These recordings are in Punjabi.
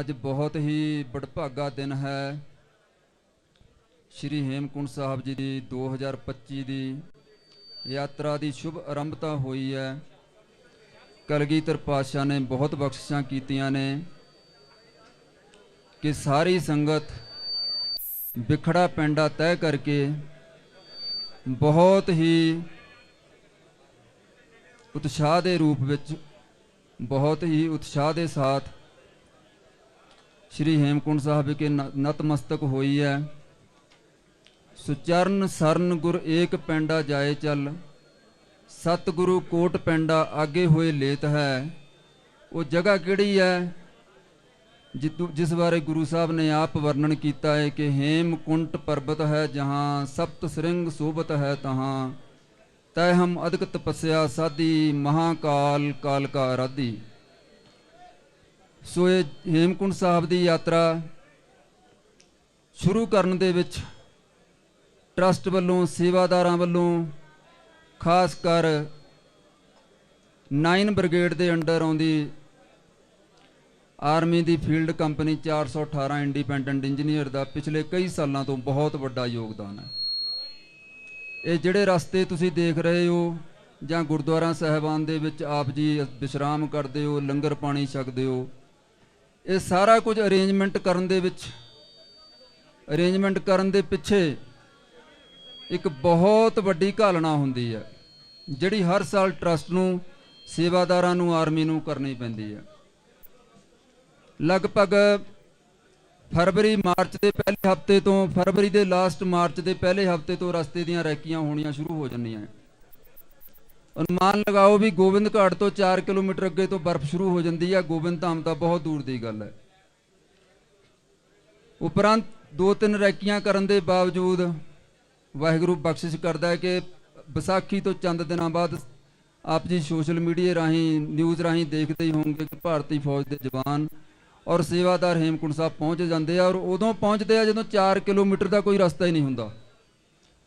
ਅੱਜ ਬਹੁਤ ਹੀ ਬੜਭਾਗਾ ਦਿਨ ਹੈ। ਸ਼੍ਰੀ ਹੇਮਕੁੰਟ ਸਾਹਿਬ ਜੀ ਦੀ 2025 ਦੀ ਯਾਤਰਾ ਦੀ ਸ਼ੁਭ ਆਰੰਭਤਾ ਹੋਈ ਹੈ। ਕਲਗੀਧਰ ਪਾਤਸ਼ਾਹ ਨੇ ਬਹੁਤ ਬਖਸ਼ਿਸ਼ਾਂ ਕੀਤੀਆਂ ਨੇ ਕਿ ਸਾਰੀ ਸੰਗਤ ਵਿਖੜਾ ਪੈਂਡਾ ਤੈਅ ਕਰਕੇ ਬਹੁਤ ਹੀ ਉਤਸ਼ਾਹ ਦੇ ਰੂਪ ਵਿੱਚ, ਬਹੁਤ ਹੀ ਉਤਸ਼ਾਹ ਦੇ ਸਾਥ ਸ਼੍ਰੀ ਹੇਮਕੁੰਟ ਸਾਹਿਬ ਵਿਖੇ ਨ- ਨਤਮਸਤਕ ਹੋਈ ਹੈ। ਸੁਚਰਨ ਸਰਨ ਗੁਰ ਏਕ ਪੈਂਡਾ ਜਾਏ ਚੱਲ, ਸਤਿਗੁਰੂ ਕੋਟ ਪੈਂਡਾ ਆਗੇ ਹੋਏ ਲੇਤ ਹੈ। ਉਹ ਜਗ੍ਹਾ ਕਿਹੜੀ ਹੈ? ਜਿਤੂ, ਜਿਸ ਬਾਰੇ ਗੁਰੂ ਸਾਹਿਬ ਨੇ ਆਪ ਵਰਣਨ ਕੀਤਾ ਹੈ ਕਿ ਹੇਮਕੁੰਟ ਪਰਬਤ ਹੈ, ਜਹਾਂ ਸਪਤ ਸ੍ਰਿੰਗ ਸੋਭਤ ਹੈ ਤਹਾਂ। ਤੈ ਹਮ ਅਦਕ ਤਪੱਸਿਆ ਸਾਧੀ ਮਹਾਕਾਲ ਕਾਲ ਕਾ ਆਰਾਧੀ ਸੋ ਇਹ ਹੇਮਕੁੰਟ ਸਾਹਿਬ ਦੀ ਯਾਤਰਾ ਸ਼ੁਰੂ ਕਰਨ ਦੇ ਵਿੱਚ ਟਰਸਟ ਵੱਲੋਂ, ਸੇਵਾਦਾਰਾਂ ਵੱਲੋਂ, ਖਾਸ ਕਰ 9 ਬ੍ਰਿਗੇਡ ਦੇ ਅੰਡਰ ਆਉਂਦੀ ਆਰਮੀ ਦੀ ਫੀਲਡ ਕੰਪਨੀ 418 ਇੰਡੀਪੈਂਡੈਂਟ ਇੰਜੀਨੀਅਰ ਦਾ ਪਿਛਲੇ ਕਈ ਸਾਲਾਂ ਤੋਂ ਬਹੁਤ ਵੱਡਾ ਯੋਗਦਾਨ ਹੈ। ਇਹ ਜਿਹੜੇ ਰਸਤੇ ਤੁਸੀਂ ਦੇਖ ਰਹੇ ਹੋ ਜਾਂ ਗੁਰਦੁਆਰਾ ਸਾਹਿਬਾਨ ਦੇ ਵਿੱਚ ਆਪ ਜੀ ਵਿਸ਼ਰਾਮ ਕਰਦੇ ਹੋ, ਲੰਗਰ ਪਾਣੀ ਛਕਦੇ ਹੋ ਇਹ ਸਾਰਾ ਕੁਝ ਅਰੇਂਜਮੈਂਟ ਕਰਨ ਦੇ ਵਿੱਚ, ਅਰੇਂਜਮੈਂਟ ਕਰਨ ਦੇ ਪਿੱਛੇ ਇੱਕ ਬਹੁਤ ਵੱਡੀ ਘਾਲਣਾ ਹੁੰਦੀ ਹੈ, ਜਿਹੜੀ ਹਰ ਸਾਲ ਟਰਸਟ ਨੂੰ, ਸੇਵਾਦਾਰਾਂ ਨੂੰ, ਆਰਮੀ ਨੂੰ ਕਰਨੀ ਪੈਂਦੀ ਹੈ। ਲਗਭਗ ਫਰਵਰੀ, ਮਾਰਚ ਦੇ ਪਹਿਲੇ ਹਫ਼ਤੇ ਤੋਂ, ਫਰਵਰੀ ਦੇ ਲਾਸਟ ਮਾਰਚ ਦੇ ਪਹਿਲੇ ਹਫ਼ਤੇ ਤੋਂ ਰਸਤੇ ਦੀਆਂ ਰੈਕੀਆਂ ਹੋਣੀਆਂ ਸ਼ੁਰੂ ਹੋ ਜਾਂਦੀਆਂ ਅਨੁਮਾਨ ਲਗਾਓ ਵੀ ਗੋਬਿੰਦ ਘਾਟ ਤੋਂ 4 ਕਿਲੋਮੀਟਰ ਅੱਗੇ ਤੋਂ ਬਰਫ਼ ਸ਼ੁਰੂ ਹੋ ਜਾਂਦੀ ਹੈ ਗੋਬਿੰਦ ਧਾਮ ਤਾਂ ਬਹੁਤ ਦੂਰ ਦੀ ਗੱਲ ਹੈ। ਉਪਰੰਤ ਦੋ ਤਿੰਨ ਰੈਕੀਆਂ ਕਰਨ ਦੇ ਬਾਵਜੂਦ ਵਾਹਿਗੁਰੂ ਬਖਸ਼ਿਸ਼ ਕਰਦਾ ਹੈ ਕਿ ਵਿਸਾਖੀ ਤੋਂ ਚੰਦ ਦਿਨਾਂ ਬਾਅਦ ਆਪ ਜੀ ਸੋਸ਼ਲ ਮੀਡੀਆ ਰਾਹੀਂ, ਨਿਊਜ਼ ਰਾਹੀਂ ਦੇਖਦੇ ਹੀ ਹੋਵੋਗੇ ਕਿ ਭਾਰਤੀ ਫੌਜ ਦੇ ਜਵਾਨ ਔਰ ਸੇਵਾਦਾਰ ਹੇਮਕੁੰਟ ਸਾਹਿਬ ਪਹੁੰਚ ਜਾਂਦੇ ਆ ਔਰ ਉਦੋਂ ਪਹੁੰਚਦੇ ਆ ਜਦੋਂ 4 ਕਿਲੋਮੀਟਰ ਦਾ ਕੋਈ ਰਸਤਾ ਹੀ ਨਹੀਂ ਹੁੰਦਾ।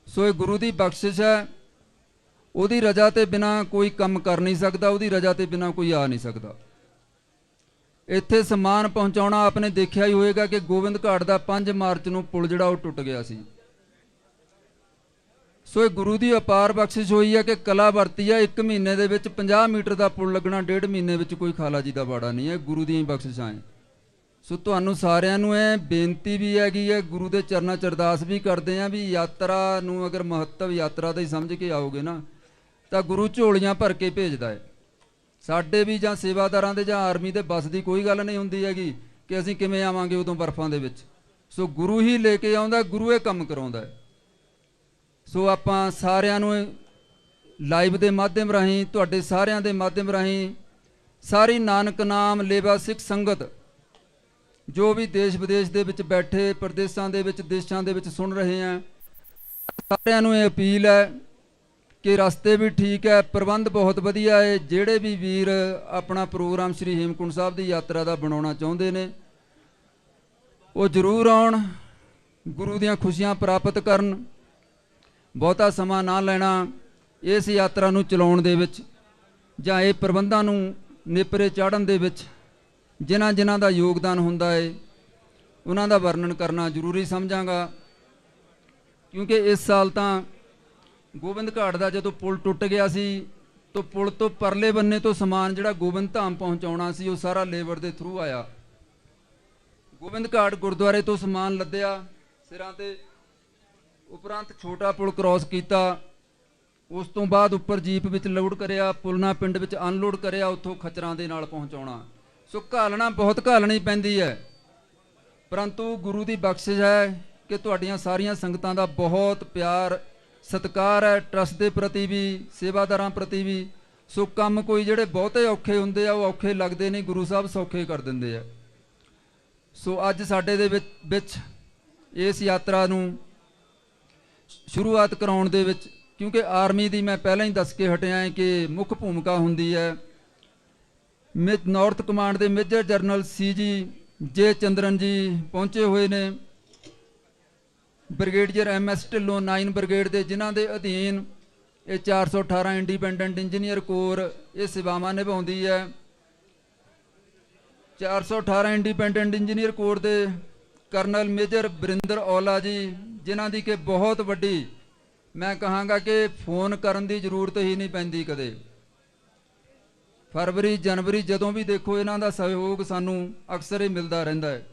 ਸੋ ਇਹ ਗੁਰੂ ਦੀ ਬਖਸ਼ਿਸ਼ ਹੈ। ਉਹਦੀ ਰਜ਼ਾ ਤੇ ਬਿਨਾ ਕੋਈ ਕੰਮ ਕਰ ਨਹੀਂ ਸਕਦਾ, ਉਹਦੀ ਰਜ਼ਾ ਤੇ ਬਿਨਾ ਕੋਈ ਆ ਨਹੀਂ ਸਕਦਾ। ਇੱਥੇ ਸਮਾਨ ਪਹੁੰਚਾਉਣਾ ਆਪਨੇ ਦੇਖਿਆ ਹੀ ਹੋਵੇਗਾ ਕਿ ਗੋਬਿੰਦ ਘਾਟ ਦਾ 5 ਮਾਰਚ ਨੂੰ ਪੁਲ ਜਿਹੜਾ ਉਹ ਟੁੱਟ ਗਿਆ ਸੀ। ਸੋ ਇਹ ਗੁਰੂ ਦੀ ਅਪਾਰ ਬਖਸ਼ਿਸ਼ ਹੋਈ ਹੈ ਕਿ ਕਲਾ ਵਰਤੀ ਹੈ। 1 ਮਹੀਨੇ ਦੇ ਵਿੱਚ 50 ਮੀਟਰ ਦਾ ਪੁਲ ਲੱਗਣਾ, ਡੇਢ ਮਹੀਨੇ ਵਿੱਚ ਕੋਈ ਖਾਲਾ ਜੀ ਦਾ ਬਾੜਾ ਨਹੀਂ ਹੈ। ਗੁਰੂ ਦੀਆਂ ਹੀ ਬਖਸ਼ਿਸ਼ਾਂ ਹੈ। ਸੋ ਤੁਹਾਨੂੰ ਸਾਰਿਆਂ ਨੂੰ ਇਹ ਬੇਨਤੀ ਵੀ ਹੈਗੀ ਹੈ, ਗੁਰੂ ਦੇ ਚਰਨਾਂ 'ਚ ਅਰਦਾਸ ਵੀ ਕਰਦੇ ਆਂ ਵੀ ਯਾਤਰਾ ਨੂੰ ਅਗਰ ਮਹੱਤਵ ਯਾਤਰਾ ਦਾ ਹੀ ਸਮਝ ਕੇ ਆਓਗੇ ਨਾ ਤਾਂ ਗੁਰੂ ਝੋਲੀਆਂ ਭਰ ਕੇ ਭੇਜਦਾ ਹੈ। ਸਾਡੇ ਵੀ ਜਾਂ ਸੇਵਾਦਾਰਾਂ ਦੇ ਜਾਂ ਆਰਮੀ ਦੇ ਬਸ ਦੀ ਕੋਈ ਗੱਲ ਨਹੀਂ ਹੁੰਦੀ ਹੈਗੀ ਕਿ ਅਸੀਂ ਕਿਵੇਂ ਆਵਾਂਗੇ ਉਦੋਂ ਬਰਫਾਂ ਦੇ ਵਿੱਚ। ਸੋ ਗੁਰੂ ਹੀ ਲੈ ਕੇ ਆਉਂਦਾ, ਗੁਰੂ ਇਹ ਕੰਮ ਕਰਾਉਂਦਾ ਹੈ। ਸੋ ਆਪਾਂ ਸਾਰਿਆਂ ਨੂੰ ਲਾਈਵ ਦੇ ਮਾਧਿਅਮ ਰਾਹੀਂ, ਤੁਹਾਡੇ ਸਾਰਿਆਂ ਦੇ ਮਾਧਿਅਮ ਰਾਹੀਂ ਸਾਰੀ ਨਾਨਕ ਨਾਮ ਲੇਵਾ ਸਿੱਖ ਸੰਗਤ, ਜੋ ਵੀ ਦੇਸ਼ ਵਿਦੇਸ਼ ਦੇ ਵਿੱਚ ਬੈਠੇ, ਪ੍ਰਦੇਸ਼ਾਂ ਦੇ ਵਿੱਚ, ਦੇਸ਼ਾਂ ਦੇ ਵਿੱਚ ਸੁਣ ਰਹੇ ਆ, ਸਾਰਿਆਂ ਨੂੰ ਇਹ ਅਪੀਲ ਹੈ ਕਿ ਰਸਤੇ ਵੀ ਠੀਕ ਹੈ, ਪ੍ਰਬੰਧ ਬਹੁਤ ਵਧੀਆ ਹੈ। ਜਿਹੜੇ ਵੀ ਵੀਰ ਆਪਣਾ ਪ੍ਰੋਗਰਾਮ ਸ੍ਰੀ ਹੇਮਕੁੰਟ ਸਾਹਿਬ ਦੀ ਯਾਤਰਾ ਦਾ ਬਣਾਉਣਾ ਚਾਹੁੰਦੇ ਨੇ, ਉਹ ਜ਼ਰੂਰ ਆਉਣ, ਗੁਰੂ ਦੀਆਂ ਖੁਸ਼ੀਆਂ ਪ੍ਰਾਪਤ ਕਰਨ, ਬਹੁਤਾ ਸਮਾਂ ਨਾ ਲੈਣਾ ਇਸ ਯਾਤਰਾ ਨੂੰ ਚਲਾਉਣ ਦੇ ਵਿੱਚ ਜਾਂ ਇਹ ਪ੍ਰਬੰਧਾਂ ਨੂੰ ਨੇਪਰੇ ਚਾੜਨ ਦੇ ਵਿੱਚ ਜਿਨ੍ਹਾਂ ਜਿਨ੍ਹਾਂ ਦਾ ਯੋਗਦਾਨ ਹੁੰਦਾ ਹੈ, ਉਹਨਾਂ ਦਾ ਵਰਣਨ ਕਰਨਾ ਜ਼ਰੂਰੀ ਸਮਝਾਂਗਾ। ਕਿਉਂਕਿ ਇਸ ਸਾਲ ਤਾਂ ਗੋਬਿੰਦ ਘਾਟ ਦਾ ਜਦੋਂ ਪੁਲ ਟੁੱਟ ਗਿਆ ਸੀ, ਤਾਂ ਪੁਲ ਤੋਂ ਪਰਲੇ ਬੰਨੇ ਤੋਂ ਸਮਾਨ ਜਿਹੜਾ ਗੋਬਿੰਦ ਧਾਮ ਪਹੁੰਚਾਉਣਾ ਸੀ, ਉਹ ਸਾਰਾ ਲੇਬਰ ਦੇ ਥਰੂ ਆਇਆ। ਗੋਬਿੰਦ ਘਾਟ ਗੁਰਦੁਆਰੇ ਤੋਂ ਸਮਾਨ ਲੱਦਿਆ, ਸਿਰਾਂ ਤੇ ਉਪਰੰਤ ਛੋਟਾ ਪੁਲ ਕ੍ਰਾਸ ਕੀਤਾ। ਉਸ ਤੋਂ ਬਾਅਦ ਉੱਪਰ ਜੀਪ ਵਿੱਚ ਲੋਡ ਕਰਿਆ ਪੁਲਨਾ ਪਿੰਡ ਵਿੱਚ ਅਨਲੋਡ ਕਰਿਆ, ਉੱਥੋਂ ਖਚਰਾਂ ਦੇ ਨਾਲ ਪਹੁੰਚਾਉਣਾ। ਸੋ ਘਾਲਣਾ ਬਹੁਤ ਘਾਲਣੀ ਪੈਂਦੀ ਹੈ। ਪਰੰਤੂ ਗੁਰੂ ਦੀ ਬਖਸ਼ਿਸ਼ ਹੈ ਕਿ ਤੁਹਾਡੀਆਂ ਸਾਰੀਆਂ ਸੰਗਤਾਂ ਦਾ ਬਹੁਤ ਪਿਆਰ ਸਤਿਕਾਰ ਹੈ ਟਰਸਟ ਦੇ ਪ੍ਰਤੀ ਵੀ, ਸੇਵਾਦਾਰਾਂ ਪ੍ਰਤੀ ਵੀ। ਸੋ ਕੰਮ ਕੋਈ ਜਿਹੜੇ ਬਹੁਤੇ ਔਖੇ ਹੁੰਦੇ ਆ, ਉਹ ਔਖੇ ਲੱਗਦੇ ਨਹੀਂ, ਗੁਰੂ ਸਾਹਿਬ ਸੌਖੇ ਕਰ ਦਿੰਦੇ ਆ। ਸੋ ਅੱਜ ਸਾਡੇ ਦੇ ਵਿੱਚ ਵਿੱਚ ਇਸ ਯਾਤਰਾ ਨੂੰ ਸ਼ੁਰੂਆਤ ਕਰਾਉਣ ਦੇ ਵਿੱਚ, ਕਿਉਂਕਿ ਆਰਮੀ ਦੀ ਮੈਂ ਪਹਿਲਾਂ ਹੀ ਦੱਸ ਕੇ ਹਟਿਆ ਹਾਂ ਕਿ ਮੁੱਖ ਭੂਮਿਕਾ ਹੁੰਦੀ ਹੈ। ਮਿ ਨਾਰਥ ਕਮਾਂਡ ਦੇ Major General CG J Chandran ji ਪਹੁੰਚੇ ਹੋਏ ਨੇ। ਬ੍ਰਿਗੇਡੀਅਰ ਐਮਐਸ ਢਿੱਲੋਂ 9 ਬ੍ਰਿਗੇਡ ਦੇ ਜਿਨ੍ਹਾਂ ਦੇ ਅਧੀਨ ਇਹ 418 ਇੰਡੀਪੈਂਡੈਂਟ ਇੰਜੀਨੀਅਰ ਕੋਰ ਇਹ ਸੇਵਾਵਾਂ ਨਿਭਾਉਂਦੀ ਹੈ। 418 ਇੰਡੀਪੈਂਡੈਂਟ ਇੰਜੀਨੀਅਰ ਕੋਰ ਦੇ ਕਰਨਲ ਮੇਜਰ ਬਰਿੰਦਰ ਔਲਾ ਜੀ, ਜਿਨ੍ਹਾਂ ਦੀ ਕਿ ਬਹੁਤ ਵੱਡੀ, ਮੈਂ ਕਹਾਂਗਾ ਕਿ ਫੋਨ ਕਰਨ ਦੀ ਜ਼ਰੂਰਤ ਹੀ ਨਹੀਂ ਪੈਂਦੀ ਕਦੇ। ਫਰਵਰੀ ਜਨਵਰੀ ਜਦੋਂ ਵੀ ਦੇਖੋ, ਇਹਨਾਂ ਦਾ ਸਹਿਯੋਗ ਸਾਨੂੰ ਅਕਸਰ ਹੀ ਮਿਲਦਾ ਰਹਿੰਦਾ ਹੈ।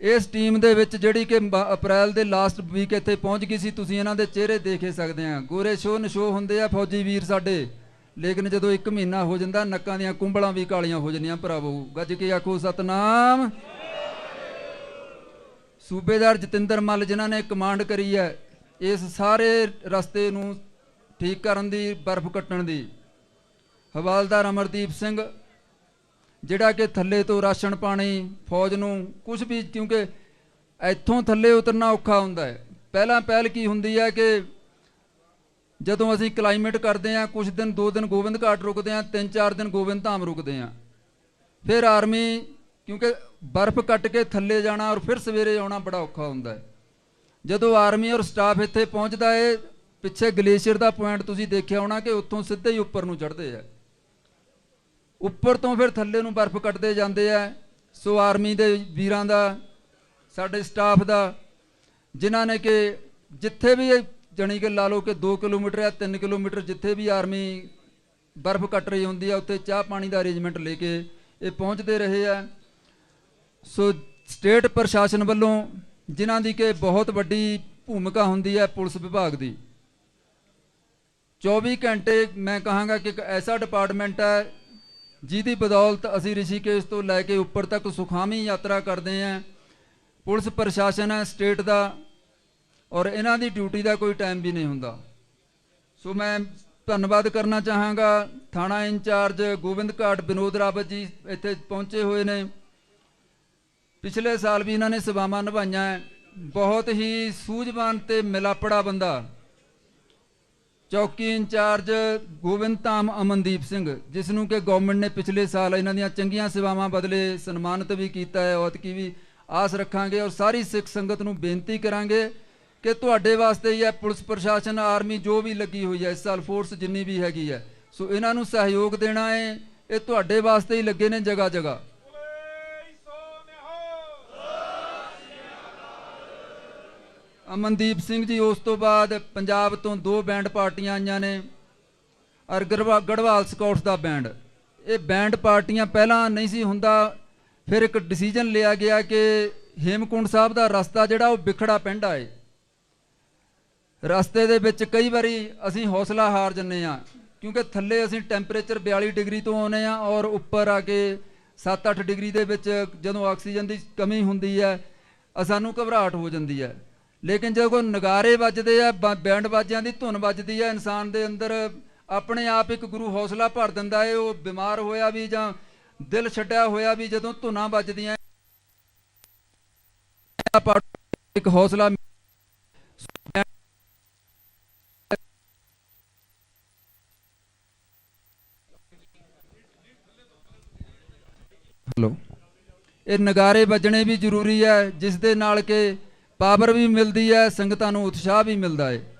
ਇਸ ਟੀਮ ਦੇ ਵਿੱਚ ਜਿਹੜੀ ਕਿ ਅਪ੍ਰੈਲ ਦੇ ਲਾਸਟ ਵੀਕ ਇੱਥੇ ਪਹੁੰਚ ਗਈ ਸੀ, ਤੁਸੀਂ ਇਹਨਾਂ ਦੇ ਚਿਹਰੇ ਦੇਖੇ ਸਕਦੇ ਆ। ਗੋਰੇ ਸ਼ੋ ਨਸ਼ੋ ਹੁੰਦੇ ਆ ਫੌਜੀ ਵੀਰ ਸਾਡੇ। ਲੇਕਿਨ ਜਦੋਂ 1 ਮਹੀਨਾ ਹੋ ਜਾਂਦਾ, ਨੱਕਾਂ ਦੀਆਂ ਕੁੰਬਲਾਂ ਵੀ ਕਾਲੀਆਂ ਹੋ ਜਾਂਦੀਆਂ, ਭਰਾਵੋ। ਗੱਜ ਕੇ ਆਖੋ, ਸਤਨਾਮ। ਸੂਬੇਦਾਰ ਜਤਿੰਦਰ ਮੱਲ, ਜਿਨ੍ਹਾਂ ਨੇ ਕਮਾਂਡ ਕਰੀ ਹੈ, ਇਸ ਸਾਰੇ ਰਸਤੇ ਨੂੰ ਠੀਕ ਕਰਨ ਦੀ, ਬਰਫ਼ ਕੱਟਣ ਦੀ। ਹਵਾਲਦਾਰ ਅਮਰਦੀਪ ਸਿੰਘ ਜਿਹੜਾ ਕਿ ਥੱਲੇ ਤੋਂ ਰਾਸ਼ਨ ਪਾਣੀ, ਫੌਜ ਨੂੰ ਕੁਝ ਵੀ ਕਿਉਂਕਿ ਇੱਥੋਂ ਥੱਲੇ ਉਤਰਨਾ ਔਖਾ ਹੁੰਦਾ ਹੈ। ਪਹਿਲਾਂ ਪਹਿਲ ਕੀ ਹੁੰਦੀ ਹੈ ਕਿ ਜਦੋਂ ਅਸੀਂ ਕਲਾਈਮੇਟ ਕਰਦੇ ਹਾਂ ਕੁਝ ਦਿਨ, ਦੋ ਦਿਨ ਗੋਬਿੰਦ ਘਾਟ ਰੁਕਦੇ ਹਾਂ, ਤਿੰਨ ਚਾਰ ਦਿਨ ਗੋਬਿੰਦ ਧਾਮ ਰੁਕਦੇ ਹਾਂ। ਫਿਰ ਆਰਮੀ ਕਿਉਂਕਿ ਬਰਫ਼ ਕੱਟ ਕੇ ਥੱਲੇ ਜਾਣਾ ਔਰ ਫਿਰ ਸਵੇਰੇ ਆਉਣਾ ਬੜਾ ਔਖਾ ਹੁੰਦਾ ਹੈ। ਜਦੋਂ ਆਰਮੀ ਔਰ ਸਟਾਫ ਇੱਥੇ ਪਹੁੰਚਦਾ ਹੈ ਪਿੱਛੇ ਗਲੇਸ਼ੀਅਰ ਦਾ ਪੁਆਇੰਟ ਤੁਸੀਂ ਦੇਖਿਆ ਹੋਣਾ ਕਿ ਉੱਥੋਂ ਸਿੱਧੇ ਹੀ ਉੱਪਰ ਨੂੰ ਚੜ੍ਹਦੇ ਆ। ਉੱਪਰ ਤੋਂ ਫਿਰ ਥੱਲੇ ਨੂੰ ਬਰਫ਼ ਕੱਟਦੇ ਜਾਂਦੇ ਆ, ਸੋ ਆਰਮੀ ਦੇ ਵੀਰਾਂ ਦਾ, ਸਾਡੇ ਸਟਾਫ ਦਾ, ਜਿਨ੍ਹਾਂ ਨੇ ਕਿ ਜਿੱਥੇ ਵੀ ਇਹ ਜਾਣੀ ਕਿ ਲਾ ਲਓ ਕਿ 2 ਕਿਲੋਮੀਟਰ ਜਾਂ 3 ਕਿਲੋਮੀਟਰ ਜਿੱਥੇ ਵੀ ਆਰਮੀ ਬਰਫ਼ ਕੱਟ ਰਹੀ ਹੁੰਦੀ ਆ, ਉੱਥੇ ਚਾਹ ਪਾਣੀ ਦਾ ਅਰੇਂਜਮੈਂਟ ਲੈ ਕੇ ਇਹ ਪਹੁੰਚਦੇ ਰਹੇ ਆ। ਸੋ ਸਟੇਟ ਪ੍ਰਸ਼ਾਸਨ ਵੱਲੋਂ ਜਿਨ੍ਹਾਂ ਦੀ ਕਿ ਬਹੁਤ ਵੱਡੀ ਭੂਮਿਕਾ ਹੁੰਦੀ ਹੈ ਪੁਲਿਸ ਵਿਭਾਗ ਦੀ। 24 ਘੰਟੇ ਮੈਂ ਕਹਾਂਗਾ ਕਿ ਇੱਕ ਐਸਾ ਡਿਪਾਰਟਮੈਂਟ ਹੈ ਜਿਹਦੀ ਬਦੌਲਤ ਅਸੀਂ ਰਿਸ਼ੀਕੇਸ਼ ਤੋਂ ਲੈ ਕੇ ਉੱਪਰ ਤੱਕ ਸੁਖਾਮੀ ਯਾਤਰਾ ਕਰਦੇ ਆਂ ਪੁਲਿਸ ਪ੍ਰਸ਼ਾਸਨ ਹੈ, ਸਟੇਟ ਦਾ, ਔਰ ਇਹਨਾਂ ਦੀ ਡਿਊਟੀ ਦਾ ਕੋਈ ਟਾਈਮ ਵੀ ਨਹੀਂ ਹੁੰਦਾ। ਸੋ ਮੈਂ ਧੰਨਵਾਦ ਕਰਨਾ ਚਾਹਾਂਗਾ ਥਾਣਾ ਇੰਚਾਰਜ ਗੋਬਿੰਦ ਘਾਟ, ਵਿਨੋਦ ਰਾਵਤ ਜੀ ਇੱਥੇ ਪਹੁੰਚੇ ਹੋਏ ਨੇ। ਪਿਛਲੇ ਸਾਲ ਵੀ ਇਹਨਾਂ ਨੇ ਸੇਵਾਵਾਂ ਨਿਭਾਈਆਂ ਹੈ। ਬਹੁਤ ਹੀ ਸੂਝਵਾਨ ਤੇ ਮਿਲਾਪੜਾ ਬੰਦਾ। ਚੌਕੀ ਇੰਚਾਰਜ ਗੋਬਿੰਦ ਧਾਮ ਅਮਨਦੀਪ ਸਿੰਘ, ਜਿਸ ਨੂੰ ਕਿ ਗਵਰਨਮੈਂਟ ਨੇ ਪਿਛਲੇ ਸਾਲ ਇਹਨਾਂ ਦੀਆਂ ਚੰਗੀਆਂ ਸੇਵਾਵਾਂ ਬਦਲੇ ਸਨਮਾਨਿਤ ਵੀ ਕੀਤਾ ਹੈ ਔਤਕੀ ਵੀ ਆਸ ਰੱਖਾਂਗੇ ਔਰ ਸਾਰੀ ਸਿੱਖ ਸੰਗਤ ਨੂੰ ਬੇਨਤੀ ਕਰਾਂਗੇ ਕਿ ਤੁਹਾਡੇ ਵਾਸਤੇ ਹੀ ਹੈ ਪੁਲਿਸ ਪ੍ਰਸ਼ਾਸਨ ਆਰਮੀ ਜੋ ਵੀ ਲੱਗੀ ਹੋਈ ਹੈ, ਇਸ ਸਾਲ ਫੋਰਸ ਜਿੰਨੀ ਵੀ ਹੈਗੀ ਹੈ, ਸੋ ਇਹਨਾਂ ਨੂੰ ਸਹਿਯੋਗ ਦੇਣਾ ਹੈ, ਇਹ ਤੁਹਾਡੇ ਵਾਸਤੇ ਹੀ ਲੱਗੇ ਨੇ ਜਗ੍ਹਾ ਜਗ੍ਹਾ ਅਮਨਦੀਪ ਸਿੰਘ ਜੀ, ਉਸ ਤੋਂ ਬਾਅਦ ਪੰਜਾਬ ਤੋਂ ਦੋ ਬੈਂਡ ਪਾਰਟੀਆਂ ਆਈਆਂ ਨੇ ਔਰ ਗੜਵਾਲ ਸਕਾਊਟਸ ਦਾ ਬੈਂਡ ਇਹ ਬੈਂਡ ਪਾਰਟੀਆਂ ਪਹਿਲਾਂ ਨਹੀਂ ਸੀ ਹੁੰਦਾ, ਫਿਰ ਇੱਕ ਡਿਸੀਜਨ ਲਿਆ ਗਿਆ ਕਿ ਹੇਮਕੁੰਡ ਸਾਹਿਬ ਦਾ ਰਸਤਾ ਜਿਹੜਾ ਉਹ ਵਿਖੜਾ ਪੈਂਦਾ ਏ ਰਸਤੇ ਦੇ ਵਿੱਚ ਕਈ ਵਾਰੀ ਅਸੀਂ ਹੌਸਲਾ ਹਾਰ ਜੰਨੇ ਆ, ਕਿਉਂਕਿ ਥੱਲੇ ਅਸੀਂ ਟੈਂਪਰੇਚਰ 42 ਡਿਗਰੀ ਤੋਂ ਆਉਨੇ ਆ ਔਰ ਉੱਪਰ ਆ ਕੇ 7-8 ਡਿਗਰੀ ਦੇ ਵਿੱਚ ਜਦੋਂ ਆਕਸੀਜਨ ਦੀ ਕਮੀ ਹੁੰਦੀ ਹੈ ਸਾਨੂੰ ਘਬਰਾਹਟ ਹੋ ਜਾਂਦੀ ਹੈ। ਲੇਕਿਨ ਜਦੋਂ ਕੋਈ ਨਗਾਰੇ ਵੱਜਦੇ ਆ ਬੈਂਡ ਬਾਜਿਆਂ ਦੀ ਧੁਨ ਵੱਜਦੀ ਹੈ ਇਨਸਾਨ ਦੇ ਅੰਦਰ ਆਪਣੇ ਆਪ ਇੱਕ ਗੁਰੂ ਹੌਸਲਾ ਭਰ ਦਿੰਦਾ ਹੈ ਉਹ ਬਿਮਾਰ ਹੋਇਆ ਵੀ ਜਾਂ ਦਿਲ ਛੱਡਿਆ ਹੋਇਆ ਵੀ ਜਦੋਂ ਧੁਨਾਂ ਵੱਜਦੀਆਂ ਇੱਕ ਹੌਸਲਾ ਹਲੋ। ਇਹ ਨਗਾਰੇ ਵੱਜਣੇ ਵੀ ਜ਼ਰੂਰੀ ਹੈ ਜਿਸ ਦੇ ਨਾਲ ਕਿ ਪਾਵਰ ਵੀ ਮਿਲਦੀ ਹੈ, ਸੰਗਤਾਂ ਨੂੰ ਉਤਸ਼ਾਹ ਵੀ ਮਿਲਦਾ ਹੈ।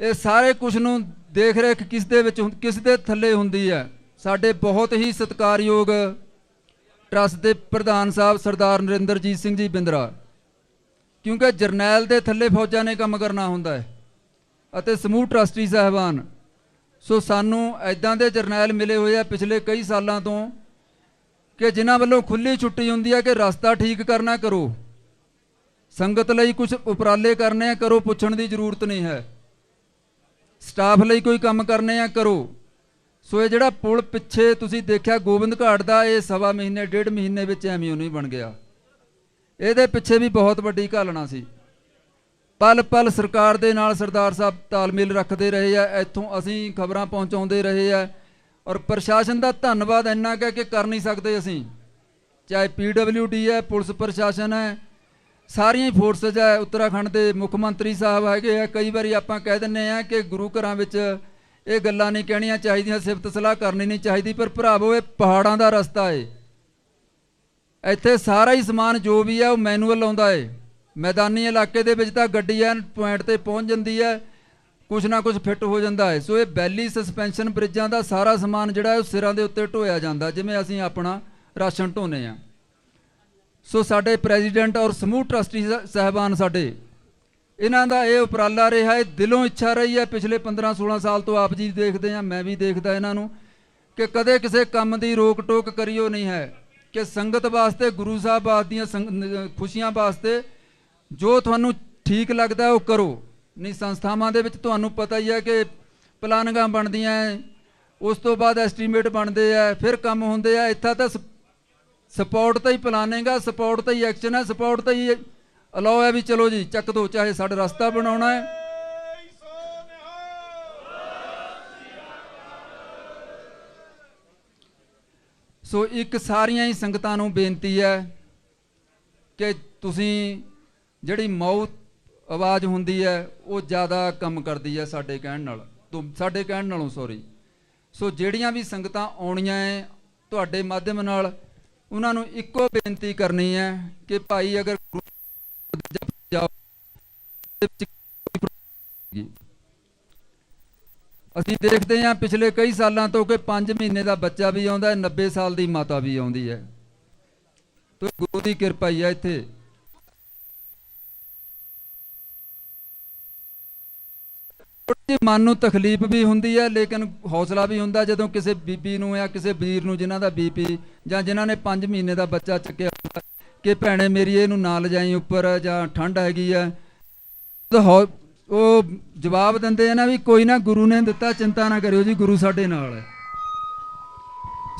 ਇਹ ਸਾਰੇ ਕੁਝ ਨੂੰ ਦੇਖ ਰੇਖ ਕਿਸ ਦੇ ਵਿੱਚ ਹੁੰ- ਕਿਸ ਦੇ ਥੱਲੇ ਹੁੰਦੀ ਹੈ? ਸਾਡੇ ਬਹੁਤ ਹੀ ਸਤਿਕਾਰਯੋਗ ਟਰੱਸਟ ਦੇ ਪ੍ਰਧਾਨ ਸਾਹਿਬ ਸਰਦਾਰ ਨਰਿੰਦਰਜੀਤ ਸਿੰਘ ਜੀ ਬਿੰਦਰਾ। ਕਿਉਂਕਿ ਜਰਨੈਲ ਦੇ ਥੱਲੇ ਫੌਜਾਂ ਨੇ ਕੰਮ ਕਰਨਾ ਹੁੰਦਾ ਹੈ ਅਤੇ ਸਮੂਹ ਟਰਸਟੀ ਸਾਹਿਬਾਨ। ਸੋ ਸਾਨੂੰ ਐਦਾਂ ਦੇ ਜਰਨੈਲ ਮਿਲੇ ਹੋਏ ਆ ਪਿਛਲੇ ਕਈ ਸਾਲਾਂ ਤੋਂ ਕਿ ਜਿਨ੍ਹਾਂ ਵੱਲੋਂ ਖੁੱਲੀ ਛੁੱਟੀ ਹੁੰਦੀ ਹੈ ਕਿ ਰਸਤਾ ਠੀਕ ਕਰਨਾ ਕਰੋ। ਸੰਗਤ ਲਈ ਕੁਝ ਉਪਰਾਲੇ ਕਰਨੇ ਆ, ਕਰੋ, ਪੁੱਛਣ ਦੀ ਜ਼ਰੂਰਤ ਨਹੀਂ ਹੈ। ਸਟਾਫ ਲਈ ਕੋਈ ਕੰਮ ਕਰਨੇ ਆ, ਕਰੋ। ਸੋ ਇਹ ਜਿਹੜਾ ਪੁਲ ਪਿੱਛੇ ਤੁਸੀਂ ਦੇਖਿਆ ਗੋਬਿੰਦ ਘਾਟ ਦਾ, ਇਹ ਸਵਾ ਮਹੀਨੇ, ਡੇਢ ਮਹੀਨੇ ਵਿੱਚ ਐਵੇਂ ਨਹੀਂ ਬਣ ਗਿਆ। ਇਹਦੇ ਪਿੱਛੇ ਵੀ ਬਹੁਤ ਵੱਡੀ ਘਾਲਣਾ ਸੀ। ਪਲ ਪਲ ਸਰਕਾਰ ਦੇ ਨਾਲ ਸਰਦਾਰ ਸਾਹਿਬ ਤਾਲਮੇਲ ਰੱਖਦੇ ਰਹੇ ਆ, ਇੱਥੋਂ ਅਸੀਂ ਖਬਰਾਂ ਪਹੁੰਚਾਉਂਦੇ ਰਹੇ ਆ। ਔਰ ਪ੍ਰਸ਼ਾਸਨ ਦਾ ਧੰਨਵਾਦ ਇੰਨਾ ਕਹਿ ਕੇ ਕਰ ਨਹੀਂ ਸਕਦੇ ਅਸੀਂ। ਚਾਹੇ ਪੀਡਬਲਯੂਡੀ ਹੈ, ਪੁਲਿਸ ਪ੍ਰਸ਼ਾਸਨ ਹੈ ਸਾਰੀਆਂ ਹੀ ਫੋਰਸਸ ਹੈ ਉੱਤਰਾਖੰਡ ਦੇ ਮੁੱਖ ਮੰਤਰੀ ਸਾਹਿਬ ਹੈਗੇ ਆ। ਕਈ ਵਾਰੀ ਆਪਾਂ ਕਹਿ ਦਿੰਨੇ ਆ ਕਿ ਗੁਰੂ ਘਰਾਂ ਵਿੱਚ ਇਹ ਗੱਲਾਂ ਨਹੀਂ ਕਹਿਣੀਆਂ ਚਾਹੀਦੀਆਂ, ਸਿਫਤ ਸਲਾਹ ਕਰਨੀ ਨਹੀਂ ਚਾਹੀਦੀ, ਪਰ ਭਰਾਵੋ, ਇਹ ਪਹਾੜਾਂ ਦਾ ਰਸਤਾ ਏ। ਇੱਥੇ ਸਾਰਾ ਹੀ ਸਮਾਨ ਜੋ ਵੀ ਹੈ ਉਹ ਮੈਨੂਅਲ ਆਉਂਦਾ ਏ। ਮੈਦਾਨੀ ਇਲਾਕੇ ਦੇ ਵਿੱਚ ਤਾਂ ਗੱਡੀ ਐਨ ਪੁਆਇੰਟ ਤੇ ਪਹੁੰਚ ਜਾਂਦੀ ਹੈ ਕੁਛ ਨਾ ਕੁਛ ਫਿੱਟ ਹੋ ਜਾਂਦਾ ਹੈ ਸੋ ਇਹ ਬੈਲੀ ਸਸਪੈਂਸ਼ਨ ਬ੍ਰਿਜਾਂ ਦਾ ਸਾਰਾ ਸਮਾਨ ਜਿਹੜਾ, ਉਹ ਸਿਰਾਂ ਦੇ ਉੱਤੇ ਢੋਇਆ ਜਾਂਦਾ, ਜਿਵੇਂ ਅਸੀਂ ਆਪਣਾ ਰਾਸ਼ਨ ਢੋਨੇ ਆ। ਸੋ ਸਾਡੇ ਪ੍ਰੈਜ਼ੀਡੈਂਟ ਔਰ ਸਮੂਹ ਟਰਸਟੀ ਸ- ਸਾਹਿਬਾਨ ਸਾਡੇ, ਇਹਨਾਂ ਦਾ ਇਹ ਉਪਰਾਲਾ ਰਿਹਾ ਹੈ, ਦਿਲੋਂ ਇੱਛਾ ਰਹੀ ਹੈ, ਪਿਛਲੇ 15 16 ਸਾਲ ਤੋਂ ਆਪ ਜੀ ਦੇਖਦੇ ਆ ਮੈਂ ਵੀ ਦੇਖਦਾ ਇਹਨਾਂ ਨੂੰ, ਕਿ ਕਦੇ ਕਿਸੇ ਕੰਮ ਦੀ ਰੋਕ ਟੋਕ ਕਰਿਓ ਨਹੀਂ ਹੈ, ਕਿ ਸੰਗਤ ਵਾਸਤੇ, ਗੁਰੂ ਸਾਹਿਬ ਆਦਿ ਦੀਆਂ ਸੰਗ- ਖੁਸ਼ੀਆਂ ਵਾਸਤੇ ਜੋ ਤੁਹਾਨੂੰ ਠੀਕ ਲੱਗਦਾ ਉਹ ਕਰੋ। ਨਹੀਂ, ਸੰਸਥਾਵਾਂ ਦੇ ਵਿੱਚ ਤੁਹਾਨੂੰ ਪਤਾ ਹੀ ਹੈ ਕਿ ਪਲਾਨਿੰਗਾਂ ਬਣਦੀਆਂ ਉਸ ਤੋਂ ਬਾਅਦ ਐਸਟੀਮੇਟ ਬਣਦੇ ਆ ਫਿਰ ਕੰਮ ਹੁੰਦੇ ਆ ਇੱਥਾ ਤਾਂ ਸਪੋਰਟ ਤੇ ਹੀ ਪਲਾਨਿੰਗ ਆ, ਸਪੋਰਟ ਤੇ ਹੀ ਐਕਸ਼ਨ ਹੈ ਸਪੋਰਟ ਤੇ ਹੀ ਅਲਾਓ ਹੈ ਵੀ ਚਲੋ ਜੀ, ਚੱਕ ਦੋ, ਚਾਹੇ ਸਾਡਾ ਰਸਤਾ ਬਣਾਉਣਾ ਹੈ। ਸੋ ਇੱਕ ਸਾਰੀਆਂ ਹੀ ਸੰਗਤਾਂ ਨੂੰ ਬੇਨਤੀ ਹੈ ਕਿ ਤੁਸੀਂ ਜਿਹੜੀ ਮੌਤ ਆਵਾਜ਼ ਹੁੰਦੀ ਹੈ, ਉਹ ਜ਼ਿਆਦਾ ਕੰਮ ਕਰਦੀ ਹੈ ਸਾਡੇ ਕਹਿਣ ਨਾਲ। ਤੋਂ, ਸਾਡੇ ਕਹਿਣ ਨਾਲੋਂ ਸੌਰੀ ਸੋ ਜਿਹੜੀਆਂ ਵੀ ਸੰਗਤਾਂ ਆਉਣੀਆਂ ਹੈ, ਤੁਹਾਡੇ ਮਾਧਿਅਮ ਨਾਲ ਉਹਨਾਂ ਨੂੰ ਇੱਕੋ ਬੇਨਤੀ ਕਰਨੀ ਹੈ ਕਿ ਭਾਈ ਅਗਰ ਜਪ ਜਾਓ ਅਸੀਂ ਦੇਖਦੇ ਹਾਂ ਪਿਛਲੇ ਕਈ ਸਾਲਾਂ ਤੋਂ ਕਿ 5 ਮਹੀਨੇ ਦਾ ਬੱਚਾ ਵੀ ਆਉਂਦਾ ਹੈ 90 ਸਾਲ ਦੀ ਮਾਤਾ ਵੀ ਆਉਂਦੀ ਹੈ। ਤੋ ਗੁਰੂ ਦੀ ਕਿਰਪਾ ਹੀ ਹੈ ਇੱਥੇ। ਥੋੜ੍ਹੀ ਮਨ ਨੂੰ ਤਕਲੀਫ ਵੀ ਹੁੰਦੀ ਹੈ, ਲੇਕਿਨ ਹੌਸਲਾ ਵੀ ਹੁੰਦਾ ਜਦੋਂ ਕਿਸੇ ਬੀਬੀ ਨੂੰ ਜਾਂ ਕਿਸੇ ਵੀਰ ਨੂੰ ਜਿਨ੍ਹਾਂ ਦਾ ਬੀਪੀ ਜਾਂ ਜਿਨ੍ਹਾਂ ਨੇ 5 ਮਹੀਨੇ ਦਾ ਬੱਚਾ ਚੱਕਿਆ ਹੁੰਦਾ ਕਿ ਭੈਣੇ ਮੇਰੀ ਇਹਨੂੰ ਨਾ ਲਿਜਾਈ ਉੱਪਰ ਜਾਂ ਠੰਡ ਹੈਗੀ ਹੈ। ਉਹ ਜਵਾਬ ਦਿੰਦੇ ਆ ਨਾ ਵੀ ਕੋਈ ਨਾ ਗੁਰੂ ਨੇ ਦਿੱਤਾ, ਚਿੰਤਾ ਨਾ ਕਰਿਓ ਜੀ, ਗੁਰੂ ਸਾਡੇ ਨਾਲ ਹੈ।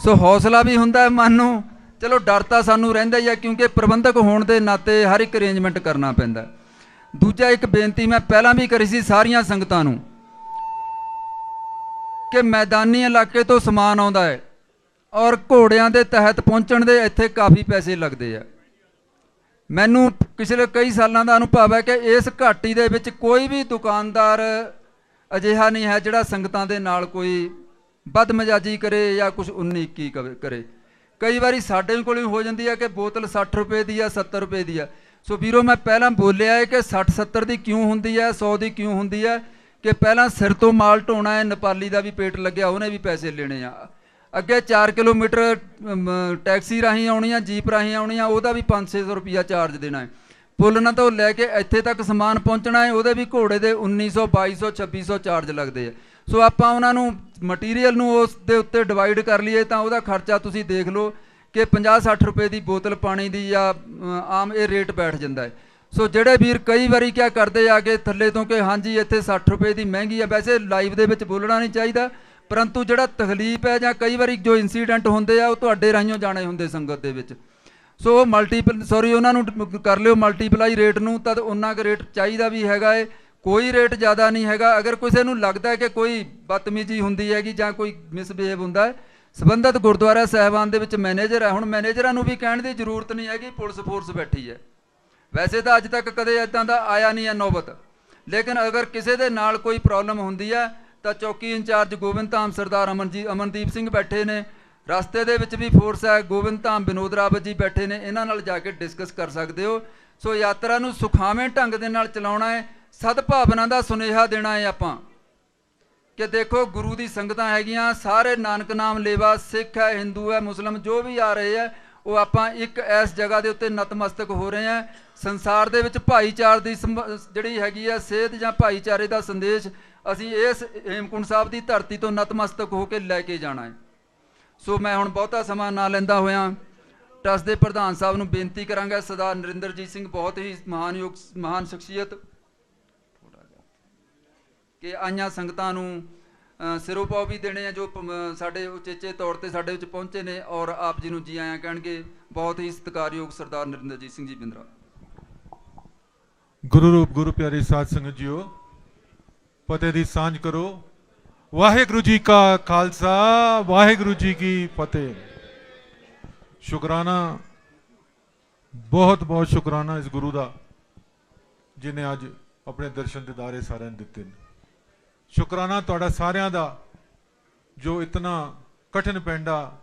ਸੋ ਹੌਸਲਾ ਵੀ ਹੁੰਦਾ ਹੈ ਮਨ ਨੂੰ। ਚਲੋ ਡਰ ਤਾਂ ਸਾਨੂੰ ਰਹਿੰਦਾ ਹੀ ਹੈ ਕਿਉਂਕਿ ਪ੍ਰਬੰਧਕ ਹੋਣ ਦੇ ਨਾਤੇ ਹਰ ਇੱਕ ਅਰੇਂਜਮੈਂਟ ਕਰਨਾ ਪੈਂਦਾ ਦੂਜਾ ਇੱਕ ਬੇਨਤੀ ਮੈਂ ਪਹਿਲਾਂ ਵੀ ਕਰੀ ਸੀ ਸਾਰੀਆਂ ਸੰਗਤਾਂ ਨੂੰ ਕਿ ਮੈਦਾਨੀ ਇਲਾਕੇ ਤੋਂ ਸਮਾਨ ਆਉਂਦਾ ਹੈ ਔਰ ਘੋੜਿਆਂ ਦੇ ਤਹਿਤ ਪਹੁੰਚਣ ਦੇ ਇੱਥੇ ਕਾਫੀ ਪੈਸੇ ਲੱਗਦੇ ਆ। ਮੈਨੂੰ ਪਿਛਲੇ ਕਈ ਸਾਲਾਂ ਦਾ ਅਨੁਭਵ ਹੈ ਕਿ ਇਸ ਘਾਟੀ ਦੇ ਵਿੱਚ ਕੋਈ ਵੀ ਦੁਕਾਨਦਾਰ ਅਜਿਹਾ ਨਹੀਂ ਹੈ ਜਿਹੜਾ ਸੰਗਤਾਂ ਦੇ ਨਾਲ ਕੋਈ ਬਦਮਜਾਜੀ ਕਰੇ ਜਾਂ ਕੁਝ 19 21 ਕਵੇ- ਕਰੇ। ਕਈ ਵਾਰੀ ਸਾਡੇ ਕੋਲ ਵੀ ਹੋ ਜਾਂਦੀ ਹੈ ਕਿ ਬੋਤਲ 60 ਰੁਪਏ ਦੀ ਆ 70 ਰੁਪਏ ਦੀ ਆ। ਸੋ ਵੀਰੋ, ਮੈਂ ਪਹਿਲਾਂ ਬੋਲਿਆ ਹੈ ਕਿ 60 70 ਦੀ ਕਿਉਂ ਹੁੰਦੀ ਹੈ 100 ਦੀ ਕਿਉਂ ਹੁੰਦੀ ਹੈ? ਕਿ ਪਹਿਲਾਂ ਸਿਰ ਤੋਂ ਮਾਲ ਢੋਣਾ ਹੈ, ਨੇਪਾਲੀ ਦਾ ਵੀ ਪੇਟ ਲੱਗਿਆ, ਉਹਨੇ ਵੀ ਪੈਸੇ ਲੈਣੇ ਆ। ਅੱਗੇ 4 ਕਿਲੋਮੀਟਰ ਟੈਕਸੀ ਰਾਹੀਂ ਆਉਣੀ ਆ ਜੀਪ ਰਾਹੀਂ ਆਉਣੀ ਆ ਉਹਦਾ ਵੀ 5-600 ਰੁਪਿਆ ਚਾਰਜ ਦੇਣਾ ਹੈ। ਪੁੱਲ ਨਾ ਤੋਂ ਲੈ ਕੇ ਇੱਥੇ ਤੱਕ ਸਮਾਨ ਪਹੁੰਚਣਾ ਹੈ, ਉਹਦੇ ਵੀ ਘੋੜੇ ਦੇ 1900 2200 2600 ਚਾਰਜ ਲੱਗਦੇ ਆ। ਸੋ ਆਪਾਂ ਉਹਨਾਂ ਨੂੰ ਮਟੀਰੀਅਲ ਨੂੰ ਉਸ ਦੇ ਉੱਤੇ ਡਿਵਾਈਡ ਕਰ ਲਈਏ, ਤਾਂ ਉਹਦਾ ਖਰਚਾ ਤੁਸੀਂ ਦੇਖ ਲਓ। ਕਿ 50-60 ਰੁਪਏ ਦੀ ਬੋਤਲ ਪਾਣੀ ਦੀ ਜਾਂ ਆਮ ਇਹ ਰੇਟ ਬੈਠ ਜਾਂਦਾ ਹੈ। ਸੋ ਜਿਹੜੇ ਵੀਰ ਕਈ ਵਾਰੀ ਕਿਆ ਕਰਦੇ ਆ ਕੇ ਥੱਲੇ ਤੋਂ ਕਿ ਹਾਂਜੀ ਇੱਥੇ 60 ਰੁਪਏ ਦੀ ਮਹਿੰਗੀ ਆ, ਵੈਸੇ ਲਾਈਵ ਦੇ ਵਿੱਚ ਬੋਲਣਾ ਨਹੀਂ ਚਾਹੀਦਾ, ਪਰੰਤੂ ਜਿਹੜਾ ਤਕਲੀਫ ਹੈ ਜਾਂ ਕਈ ਵਾਰੀ ਜੋ ਇਨਸੀਡੈਂਟ ਹੁੰਦੇ ਆ, ਉਹ ਤੁਹਾਡੇ ਰਾਹੀਆਂ ਜਾਣੇ ਹੁੰਦੇ ਸੰਗਤ ਦੇ ਵਿੱਚ। ਸੋ ਉਹ ਮਲਟੀਪਲ ਸੌਰੀ ਉਹਨਾਂ ਨੂੰ ਕਰ ਲਿਓ ਮਲਟੀਪਲਾਈ ਰੇਟ ਨੂੰ ਤਦ ਉਹਨਾਂ ਕੁ ਰੇਟ ਚਾਹੀਦਾ ਵੀ ਹੈਗਾ ਏ। ਕੋਈ ਰੇਟ ਜ਼ਿਆਦਾ ਨਹੀਂ ਹੈਗਾ। ਅਗਰ ਕਿਸੇ ਨੂੰ ਲੱਗਦਾ ਹੈ ਕਿ ਕੋਈ ਬਦਤਮੀਜ਼ੀ ਹੁੰਦੀ ਹੈਗੀ ਜਾਂ ਕੋਈ ਮਿਸਬਿਹੇਵ ਹੁੰਦਾ ਹੈ ਸਬੰਧਤ ਗੁਰਦੁਆਰਾ ਸਾਹਿਬਾਨ ਦੇ ਵਿੱਚ ਮੈਨੇਜਰ ਹੈ। ਹੁਣ ਮੈਨੇਜਰਾਂ ਨੂੰ ਵੀ ਕਹਿਣ ਦੀ ਜ਼ਰੂਰਤ ਨਹੀਂ ਹੈਗੀ, ਪੁਲਿਸ ਫੋਰਸ ਬੈਠੀ ਹੈ। ਵੈਸੇ ਤਾਂ ਅੱਜ ਤੱਕ ਕਦੇ ਇਦਾਂ ਦਾ ਆਇਆ ਨਹੀਂ ਹੈ ਨੌਬਤ। ਲੇਕਿਨ ਅਗਰ ਕਿਸੇ ਦੇ ਨਾਲ ਕੋਈ ਪ੍ਰੋਬਲਮ ਹੁੰਦੀ ਹੈ, ਤਾਂ ਚੌਕੀ ਇੰਚਾਰਜ ਗੋਬਿੰਦ ਧਾਮ ਸਰਦਾਰ ਅਮਨਜੀ ਅਮਨਦੀਪ ਸਿੰਘ ਬੈਠੇ ਨੇ। ਰਸਤੇ ਦੇ ਵਿੱਚ ਵੀ ਫੋਰਸ ਹੈ ਗੋਬਿੰਦ ਧਾਮ ਵਿਨੋਦ ਰਾਵਤ ਜੀ ਬੈਠੇ ਨੇ। ਇਹਨਾਂ ਨਾਲ ਜਾ ਕੇ ਡਿਸਕਸ ਕਰ ਸਕਦੇ ਹੋ। ਸੋ ਯਾਤਰਾ ਨੂੰ ਸੁਖਾਵੇਂ ਢੰਗ ਦੇ ਨਾਲ ਚਲਾਉਣਾ ਹੈ, ਸਦਭਾਵਨਾ ਦਾ ਸੁਨੇਹਾ ਦੇਣਾ ਹੈ ਆਪਾਂ। ਕਿ ਦੇਖੋ ਗੁਰੂ ਦੀ ਸੰਗਤਾਂ ਹੈਗੀਆਂ, ਸਾਰੇ ਨਾਨਕ ਨਾਮ ਲੇਵਾ, ਸਿੱਖ ਹੈ, ਹਿੰਦੂ ਹੈ, ਮੁਸਲਮ, ਜੋ ਵੀ ਆ ਰਹੇ ਹੈ, ਉਹ ਆਪਾਂ ਇੱਕ ਇਸ ਜਗ੍ਹਾ ਦੇ ਉੱਤੇ ਨਤਮਸਤਕ ਹੋ ਰਹੇ ਹਾਂ। ਸੰਸਾਰ ਦੇ ਵਿੱਚ ਭਾਈਚਾਰ ਦੀ ਸੰਭ- ਜਿਹੜੀ ਹੈਗੀ ਹੈ ਸੇਧ ਜਾਂ ਭਾਈਚਾਰੇ ਦਾ ਸੰਦੇਸ਼, ਅਸੀਂ ਇਸ ਹੇਮਕੁੰਟ ਸਾਹਿਬ ਦੀ ਧਰਤੀ ਤੋਂ ਨਤਮਸਤਕ ਹੋ ਕੇ ਲੈ ਕੇ ਜਾਣਾ ਹੈ। ਸੋ ਮੈਂ ਹੁਣ ਬਹੁਤਾ ਸਮਾਂ ਨਾ ਲੈਂਦਾ ਹੋਇਆ ਟਰਸਟ ਦੇ ਪ੍ਰਧਾਨ ਸਾਹਿਬ ਨੂੰ ਬੇਨਤੀ ਕਰਾਂਗਾ, ਸਰਦਾਰ ਨਰਿੰਦਰਜੀਤ ਸਿੰਘ ਬਹੁਤ ਹੀ ਮਹਾਨਯੋਗ ਮਹਾਨ ਸ਼ਖਸੀਅਤ ਕਿ ਆਈਆਂ ਸੰਗਤਾਂ ਨੂੰ ਅ, ਸਿਰੋਂ ਵੀ ਦੇਣੇ ਆ ਜੋ ਸਾਡੇ ਉਚੇਚੇ ਤੌਰ ਤੇ ਸਾਡੇ ਵਿੱਚ ਪਹੁੰਚੇ ਨੇ ਔਰ ਆਪ ਜੀ ਨੂੰ ਜੀ ਆਇਆਂ ਕਹਿਣਗੇ। ਬਹੁਤ ਹੀ ਸਤਿਕਾਰਯੋਗ ਸਰਦਾਰ ਨਰਿੰਦਰਜੀਤ ਸਿੰਘ ਜੀ ਬਿੰਦਰਾ। ਗੁਰੂ ਰੂਪ ਗੁਰੂ ਪਿਆਰੇ ਸਾਧ ਸੰਗਤ ਜੀਓ ਫਤਿਹ ਦੀ ਸਾਂਝ ਕਰੋ। ਵਾਹਿਗੁਰੂ ਜੀ ਕਾ ਖਾਲਸਾ ਵਾਹਿਗੁਰੂ ਜੀ ਕੀ ਫਤਿਹ। ਸ਼ੁਕਰਾਨਾ ਬਹੁਤ ਬਹੁਤ ਸ਼ੁਕਰਾਨਾ ਇਸ ਗੁਰੂ ਦਾ ਜਿਨੇ ਅੱਜ ਆਪਣੇ ਦਰਸ਼ਨ ਦਿਦਾਰੇ ਸਾਰਿਆਂ ਨੂੰ ਦਿੱਤੇ ਨੇ। ਸ਼ੁਕਰਾਨਾ ਤੁਹਾਡਾ ਸਾਰਿਆਂ ਦਾ ਜੋ ਇਤਨਾ ਕਠਿਨ ਪੈਂਡਾ।